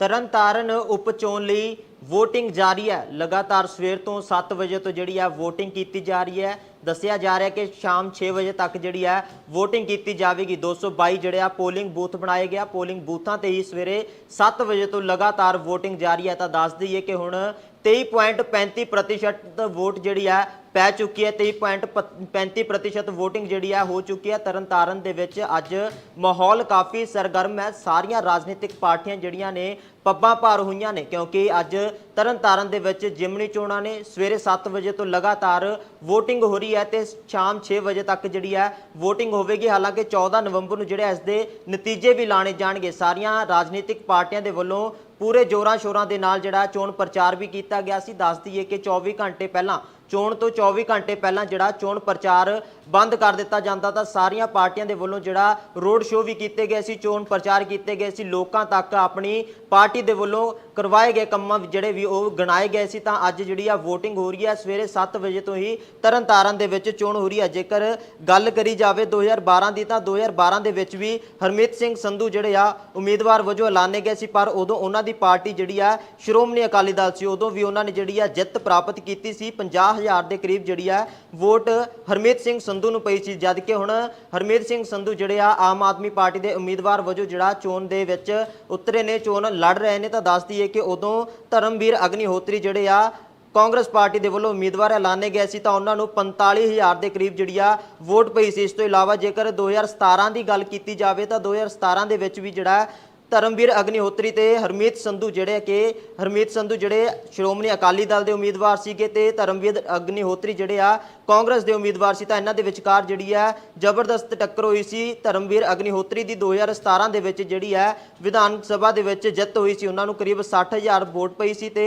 ਤਰਨਤਾਰਨ ਉਪ ਚੋਣ ਲਈ VOTING ਜਾਰੀ ਹੈ। ਲਗਾਤਾਰ ਸਵੇਰ ਤੋਂ 7 ਵਜੇ ਤੋਂ ਜਿਹੜੀ ਆ VOTING ਕੀਤੀ ਜਾ ਰਹੀ ਹੈ। ਦੱਸਿਆ ਜਾ ਰਿਹਾ ਕਿ ਸ਼ਾਮ 6 ਵਜੇ ਤੱਕ ਜਿਹੜੀ ਹੈ VOTING ਕੀਤੀ ਜਾਵੇਗੀ। 222 ਜਿਹੜੇ ਆ ਪੋਲਿੰਗ ਬੂਥ ਬਣਾਏ ਗਏ ਆ। ਪੋਲਿੰਗ ਬੂਥਾਂ ਤੇ ਹੀ ਸਵੇਰੇ 7 ਵਜੇ ਤੋਂ ਲਗਾਤਾਰ VOTING ਜਾਰੀ ਹੈ ਤਾਂ ਦੱਸ ਦਈਏ ਕਿ ਹੁਣ 23.35% ਵੋਟ ਜਿਹੜੀ ਹੈ ਪੈ ਚੁੱਕੀ ਹੈ। 23.35% VOTING ਜਿਹੜੀ ਹੈ ਹੋ ਚੁੱਕੀ ਹੈ ਤਰਨਤਾਰਨ ਦੇ ਵਿੱਚ ਅੱਜ ਮਾਹੌਲ ਕਾਫੀ ਸਰਗਰਮ ਹੈ। ਸਾਰੀਆਂ ਰਾਜਨੀਤਿਕ ਪਾਰਟੀਆਂ ਜਿਹੜੀਆਂ ਨੇ ਪੱਬਾਂ ਭਾਰ ਹੋਈਆਂ ਨੇ, ਕਿਉਂਕਿ ਅੱਜ ਤਰਨਤਾਰਨ ਦੇ ਵਿੱਚ ਜਿਮਨੀ ਚੋਣਾਂ ਨੇ। ਸਵੇਰੇ 7 ਵਜੇ ਤੋਂ ਲਗਾਤਾਰ VOTING ਹੋ ਰਹੀ ਹੈ ਤੇ ਸ਼ਾਮ 6 ਵਜੇ ਤੱਕ ਜਿਹੜੀ ਹੈ VOTING ਹੋਵੇਗੀ। ਹਾਲਾਂਕਿ 14 ਨਵੰਬਰ ਨੂੰ ਜਿਹੜੇ ਇਸ ਦੇ ਨਤੀਜੇ ਵੀ ਲਾਣੇ ਜਾਣਗੇ। ਸਾਰੀਆਂ ਰਾਜਨੀਤਿਕ ਪਾਰਟੀਆਂ ਦੇ ਵੱਲੋਂ ਪੂਰੇ ਜੋਰਾਂ ਸ਼ੋਰਾਂ ਦੇ ਨਾਲ ਜਿਹੜਾ ਚੋਣ ਪ੍ਰਚਾਰ ਵੀ ਕੀਤਾ ਗਿਆ ਸੀ। ਦੱਸ ਦਈਏ ਕਿ 24 ਘੰਟੇ ਪਹਿਲਾਂ ਚੋਣ ਤੋਂ 24 ਘੰਟੇ ਪਹਿਲਾਂ ਜਿਹੜਾ ਚੋਣ ਪ੍ਰਚਾਰ ਬੰਦ ਕਰ ਦਿੱਤਾ ਜਾਂਦਾ ਤਾਂ ਸਾਰੀਆਂ ਪਾਰਟੀਆਂ ਦੇ ਵੱਲੋਂ ਜਿਹੜਾ ਰੋਡ ਸ਼ੋਅ ਵੀ ਕੀਤੇ ਗਏ ਸੀ, ਚੋਣ ਪ੍ਰਚਾਰ ਕੀਤੇ ਗਏ ਸੀ, ਲੋਕਾਂ ਤੱਕ ਆਪਣੀ ਪਾਰਟੀ ਦੇ ਵੱਲੋਂ ਕਰਵਾਏ ਗਏ ਕੰਮਾਂ ਜਿਹੜੇ ਵੀ ਉਹ ਗਣਾਏ ਗਏ ਸੀ, ਤਾਂ ਅੱਜ ਜਿਹੜੀ ਆ VOTING ਹੋ ਰਹੀ ਹੈ ਸਵੇਰੇ 7 ਵਜੇ ਤੋਂ ਹੀ ਤਰਨਤਾਰਨ ਦੇ ਵਿੱਚ ਚੋਣ ਹੋ ਰਹੀ ਹੈ ਜੇਕਰ ਗੱਲ ਕਰੀ ਜਾਵੇ 2012 ਦੀ, ਤਾਂ 2012 ਦੇ ਵਿੱਚ ਵੀ ਹਰਮੀਤ ਸਿੰਘ ਸੰਧੂ ਜਿਹੜੇ ਆ, ਉਮੀਦਵਾਰ ਵਜੋਂ ਐਲਾਨੇ ਗਏ ਸੀ, ਪਰ ਉਦੋਂ ਉਹਨਾਂ ਦੀ ਪਾਰਟੀ ਜਿਹੜੀ ਆ, ਸ਼੍ਰੋਮਣੀ ਅਕਾਲੀ ਦਲ ਸੀ, ਉਦੋਂ ਵੀ ਉਹਨਾਂ ਨੇ ਜਿਹੜੀ ਆ ਜਿੱਤ ਪ੍ਰਾਪਤ ਕੀਤੀ ਸੀ। 50000 ਦੇ ਕਰੀਬ ਜਿਹੜੀ ਆ ਵੋਟ ਹਰਮੀਤ ਸਿੰਘ ਸੰਧੂ ਨੂੰ ਪਈ ਸੀ ਜਦ ਕਿ ਹੁਣ ਹਰਮੀਤ ਸਿੰਘ ਸੰਧੂ ਜਿਹੜੇ ਆ, ਆਮ ਆਦਮੀ ਪਾਰਟੀ ਦੇ ਉਮੀਦਵਾਰ ਵਜੋਂ ਜਿਹੜਾ ਚੋਣ ਦੇ ਵਿੱਚ ਉਤਰੇ ਨੇ, ਚੋਣ ਲੜ ਰਹੇ ਨੇ, ਤਾਂ ਦੱਸਦੀ ਦਈਏ ਕਿ ਉਦੋਂ ਧਰਮਵੀਰ ਅਗਨੀਹੋਤਰੀ ਜਿਹੜੇ ਆ, ਕਾਂਗਰਸ ਪਾਰਟੀ ਦੇ ਵੱਲੋਂ ਉਮੀਦਵਾਰ ਐਲਾਨੇ ਗਏ ਸੀ, ਤਾਂ ਉਹਨਾਂ ਨੂੰ 45000 ਦੇ ਕਰੀਬ ਜਿਹੜੀ ਆ ਵੋਟ ਪਈ ਸੀ। ਇਸ ਤੋਂ ਇਲਾਵਾ ਜੇਕਰ 2017 ਦੀ ਗੱਲ ਕੀਤੀ ਜਾਵੇ, ਤਾਂ 2017 ਦੇ ਵਿੱਚ ਵੀ ਜਿਹੜਾ ਧਰਮਵੀਰ ਅਗਨੀਹੋਤਰੀ ਤੇ ਹਰਮੀਤ ਸੰਧੂ ਜਿਹੜੇ ਕਿ ਹਰਮੀਤ ਸੰਧੂ ਜਿਹੜੇ ਸ਼੍ਰੋਮਣੀ ਅਕਾਲੀ ਦਲ ਦੇ ਉਮੀਦਵਾਰ ਸੀਗੇ ਤੇ ਧਰਮਵੀਰ ਅਗਨੀਹੋਤਰੀ ਜਿਹੜੇ ਆ ਕਾਂਗਰਸ ਦੇ ਉਮੀਦਵਾਰ ਸੀ ਤਾਂ ਇਹਨਾਂ ਦੇ ਵਿਚਕਾਰ ਜਿਹੜੀ ਹੈ ਜ਼ਬਰਦਸਤ ਟੱਕਰ ਹੋਈ ਸੀ। ਧਰਮਵੀਰ ਅਗਨੀਹੋਤਰੀ ਦੀ 2017 ਦੇ ਵਿੱਚ ਜਿਹੜੀ ਹੈ ਵਿਧਾਨ ਸਭਾ ਦੇ ਵਿੱਚ ਜਿੱਤ ਹੋਈ ਸੀ। ਉਹਨਾਂ ਨੂੰ ਕਰੀਬ 60000 ਵੋਟ ਪਈ ਸੀ ਤੇ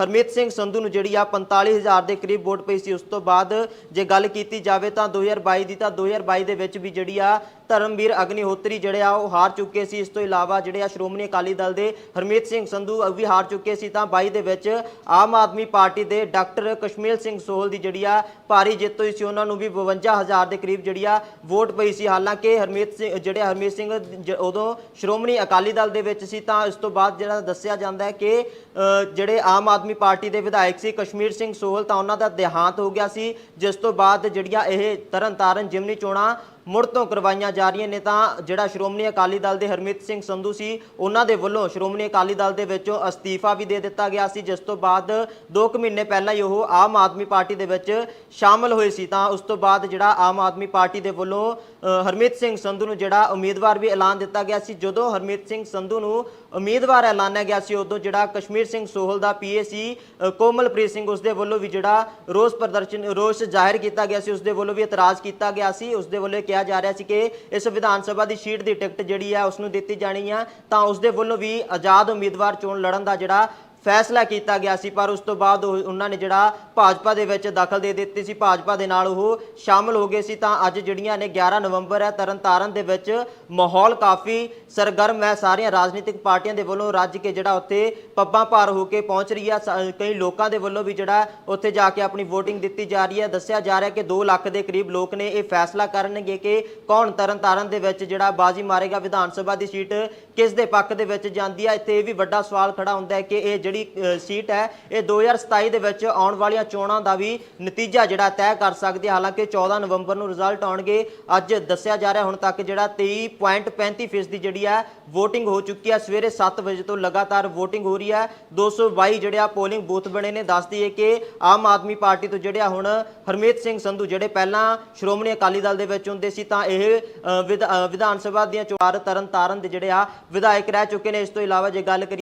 ਹਰਮੀਤ ਸਿੰਘ ਸੰਧੂ ਨੂੰ ਜਿਹੜੀ ਆ 45000 ਦੇ ਕਰੀਬ ਵੋਟ ਪਈ ਸੀ। ਉਸ ਤੋਂ ਬਾਅਦ ਜੇ ਗੱਲ ਕੀਤੀ ਜਾਵੇ ਤਾਂ 2022 ਦੀ ਤਾਂ 2022 ਦੇ ਵਿੱਚ ਵੀ ਜਿਹੜੀ ਆ ਧਰਮਵੀਰ ਅਗਨੀਹੋਤਰੀ ਜਿਹੜੇ ਆ, ਉਹ ਹਾਰ ਚੁੱਕੇ ਸੀ। ਇਸ ਤੋਂ ਇਲਾਵਾ ਜਿਹੜੇ ਆ, ਸ਼੍ਰੋਮਣੀ ਅਕਾਲੀ ਦਲ ਦੇ ਹਰਮੀਤ ਸਿੰਘ ਸੰਧੂ ਵੀ ਹਾਰ ਚੁੱਕੇ ਸੀ। ਤਾਂ 22 ਦੇ ਵਿੱਚ ਆਮ ਆਦਮੀ ਪਾਰਟੀ ਦੇ ਡਾਕਟਰ ਕਸ਼ਮੀਰ ਸਿੰਘ ਸੋਹਲ ਦੀ ਜਿਹੜੀ ਆ, ਭਾਰੀ ਜਿੱਤ ਹੋਈ ਸੀ। ਉਹਨਾਂ ਨੂੰ ਵੀ 52000 ਦੇ ਕਰੀਬ ਜਿਹੜੀ ਆ, ਵੋਟ ਪਈ ਸੀ। ਹਾਲਾਂਕਿ ਹਰਮੀਤ ਸਿੰਘ, ਜਿਹੜੇ ਹਰਮੀਤ ਸਿੰਘ ਜ- ਉਦੋਂ ਸ਼੍ਰੋਮਣੀ ਅਕਾਲੀ ਦਲ ਦੇ ਵਿੱਚ ਸੀ, ਤਾਂ ਇਸ ਤੋਂ ਬਾਅਦ ਜਿਹੜਾ ਦੱਸਿਆ ਜਾਂਦਾ ਹੈ ਕਿ ਜਿਹੜੇ ਆਮ ਆਦਮੀ ਪਾਰਟੀ ਦੇ ਵਿਧਾਇਕ ਸੀ ਕਸ਼ਮੀਰ ਸਿੰਘ ਸੋਹਲ, ਤਾਂ ਉਹਨਾਂ ਦਾ ਦੇਹਾਂਤ ਹੋ ਗਿਆ ਸੀ। ਜਿਸ ਤੋਂ ਬਾਅਦ ਜਿਹੜੀਆਂ ਇਹ ਤਰਨਤਾਰਨ ਜਿਮਨੀ ਚੋਣਾਂ ਮੁੜ ਤੋਂ ਕਰਵਾਈਆਂ ਜਾ ਰਹੀਆਂ ਨੇ ਤਾਂ ਜਿਹੜਾ ਸ਼੍ਰੋਮਣੀ ਅਕਾਲੀ ਦਲ ਦੇ ਹਰਮੀਤ ਸਿੰਘ ਸੰਧੂ ਸੀ, ਉਹਨਾਂ ਦੇ ਵੱਲੋਂ ਸ਼੍ਰੋਮਣੀ ਅਕਾਲੀ ਦਲ ਦੇ ਵਿੱਚੋਂ ਅਸਤੀਫਾ ਵੀ ਦੇ ਦਿੱਤਾ ਗਿਆ ਸੀ, ਜਿਸ ਤੋਂ ਬਾਅਦ 2 ਮਹੀਨੇ ਪਹਿਲਾਂ ਹੀ ਉਹ ਆਮ ਆਦਮੀ ਪਾਰਟੀ ਦੇ ਵਿੱਚ ਸ਼ਾਮਲ ਹੋਏ ਸੀ। ਤਾਂ ਉਸ ਤੋਂ ਬਾਅਦ ਜਿਹੜਾ ਆਮ ਆਦਮੀ ਪਾਰਟੀ ਦੇ ਵੱਲੋਂ ਹਰਮੀਤ ਸਿੰਘ ਸੰਧੂ ਨੂੰ ਜਿਹੜਾ ਉਮੀਦਵਾਰ ਵੀ ਐਲਾਨ ਦਿੱਤਾ ਗਿਆ ਸੀ, ਜਦੋਂ ਹਰਮੀਤ ਸਿੰਘ ਸੰਧੂ ਨੂੰ ਉਮੀਦਵਾਰ ਐਲਾਨਿਆ ਗਿਆ ਸੀ, ਉਦੋਂ ਜਿਹੜਾ ਕਸ਼ਮੀਰ ਸਿੰਘ ਸੋਹਲ ਦਾ ਪੀਏਸੀ ਕੋਮਲਪ੍ਰੀਤ ਸਿੰਘ ਉਸ ਦੇ ਵੱਲੋਂ ਵੀ ਜਿਹੜਾ ਰੋਸ ਪ੍ਰਦਰਸ਼ਨ, ਰੋਸ ਜ਼ਾਹਿਰ ਕੀਤਾ ਗਿਆ ਸੀ ਉਸ ਦੇ ਵੱਲੋਂ ਵੀ ਇਤਰਾਜ਼ ਕੀਤਾ ਗਿਆ ਸੀ ਉਸ ਦੇ ਵੱਲੋਂ ਇਹ ਕਿਹਾ ਜਾ ਰਿਹਾ ਸੀ ਕਿ ਇਸ ਵਿਧਾਨ ਸਭਾ ਦੀ ਸੀਟ ਦੀ ਟਿਕਟ ਜਿਹੜੀ ਹੈ ਉਸ ਨੂੰ ਦਿੱਤੀ ਜਾਣੀ ਆ, ਤਾਂ ਉਸ ਦੇ ਵੱਲੋਂ ਵੀ ਆਜ਼ਾਦ ਉਮੀਦਵਾਰ ਚੋਣ ਲੜਨ ਦਾ ਜਿਹੜਾ ਫੈਸਲਾ ਕੀਤਾ ਗਿਆ ਸੀ, ਪਰ ਉਸ ਤੋਂ ਬਾਅਦ ਉਹ- ਉਹਨਾਂ ਨੇ ਜਿਹੜਾ ਭਾਜਪਾ ਦੇ ਵਿੱਚ ਦਖਲ ਦੇ ਦਿੱਤੀ ਸੀ, ਭਾਜਪਾ ਦੇ ਨਾਲ ਉਹ ਸ਼ਾਮਲ ਹੋ ਗਏ ਸੀ। ਤਾਂ ਅੱਜ ਜਿਹੜੀਆਂ ਨੇ 11 ਨਵੰਬਰ ਹੈ, ਤਰਨਤਾਰਨ ਦੇ ਵਿੱਚ ਮਾਹੌਲ ਕਾਫੀ ਸਰਗਰਮ ਹੈ। ਸਾਰੀਆਂ ਰਾਜਨੀਤਿਕ ਪਾਰਟੀਆਂ ਦੇ ਵੱਲੋਂ ਰੱਜ ਕੇ ਜਿਹੜਾ ਉੱਥੇ ਪੱਬਾਂ ਭਾਰ ਹੋ ਕੇ ਪਹੁੰਚ ਰਹੀ ਹੈ। ਸ- ਕਈ ਲੋਕਾਂ ਦੇ ਵੱਲੋਂ ਵੀ ਜਿਹੜਾ ਉੱਥੇ ਜਾ ਕੇ ਆਪਣੀ VOTING ਦਿੱਤੀ ਜਾ ਰਹੀ ਹੈ। ਦੱਸਿਆ ਜਾ ਰਿਹਾ ਕਿ 2 ਲੱਖ ਦੇ ਕਰੀਬ ਲੋਕ ਨੇ ਇਹ ਫੈਸਲਾ ਕਰਨਗੇ ਕਿ ਕੌਣ ਤਰਨਤਾਰਨ ਦੇ ਵਿੱਚ ਜਿਹੜਾ ਬਾਜੀ ਮਾਰੇਗਾ ਵਿਧਾਨ ਸਭਾ ਦੀ ਸੀਟ ਕਿਸ ਦੇ ਪੱਖ ਦੇ ਵਿੱਚ ਜਾਂਦੀ ਹੈ ਇੱਥੇ ਇਹ ਵੀ ਵੱਡਾ ਸਵਾਲ ਖੜਾ ਹੁੰਦਾ ਹੈ ਕਿ ਇਹ ਜਿਹੜੀ ਸੀਟ ਹੈ, ਇਹ 2027 ਦੇ ਵਿੱਚ ਆਉਣ ਵਾਲੀਆਂ ਚੋਣਾਂ ਦਾ ਵੀ ਨਤੀਜਾ ਜਿਹੜਾ ਤੈਅ ਕਰ ਸਕਦੀ ਹੈ। ਹਾਲਾਂਕਿ 14 ਨਵੰਬਰ ਨੂੰ ਰਿਜ਼ਲਟ ਆਉਣਗੇ। ਅੱਜ ਦੱਸਿਆ ਜਾ ਰਿਹਾ ਹੁਣ ਤੱਕ ਜਿਹੜਾ 23.35% ਦੀ ਜਿਹੜੀ ਹੈ VOTING ਹੋ ਚੁੱਕੀ ਹੈ। ਸਵੇਰੇ 7 ਵਜੇ ਤੋਂ ਲਗਾਤਾਰ VOTING ਹੋ ਰਹੀ ਹੈ। 222 ਜਿਹੜੇ ਆ ਪੋਲਿੰਗ ਬੂਥ ਬਣੇ ਨੇ। ਦੱਸ ਦਈਏ ਕਿ ਆਮ ਆਦਮੀ ਪਾਰਟੀ ਤੋਂ ਜਿਹੜੇ ਆ ਹੁਣ ਹਰਮੀਤ ਸਿੰਘ ਸੰਧੂ ਜਿਹੜੇ ਪਹਿਲਾਂ ਸ਼੍ਰੋਮਣੀ ਅਕਾਲੀ ਦਲ ਦੇ ਵਿੱਚ ਹੁੰਦੇ ਸੀ, ਤਾਂ ਇਹ ਵਿਧ- ਵਿਧਾਨ ਸਭਾ ਦੀਆਂ ਚੋਣ ਤਰਨਤਾਰਨ ਦੇ ਜਿਹੜੇ ਆ ਵਿਧਾਇਕ ਰਹਿ ਚੁੱਕੇ ਨੇ। ਇਸ ਤੋਂ ਇਲਾਵਾ ਜੇ ਗੱਲ ਕਰੀਏ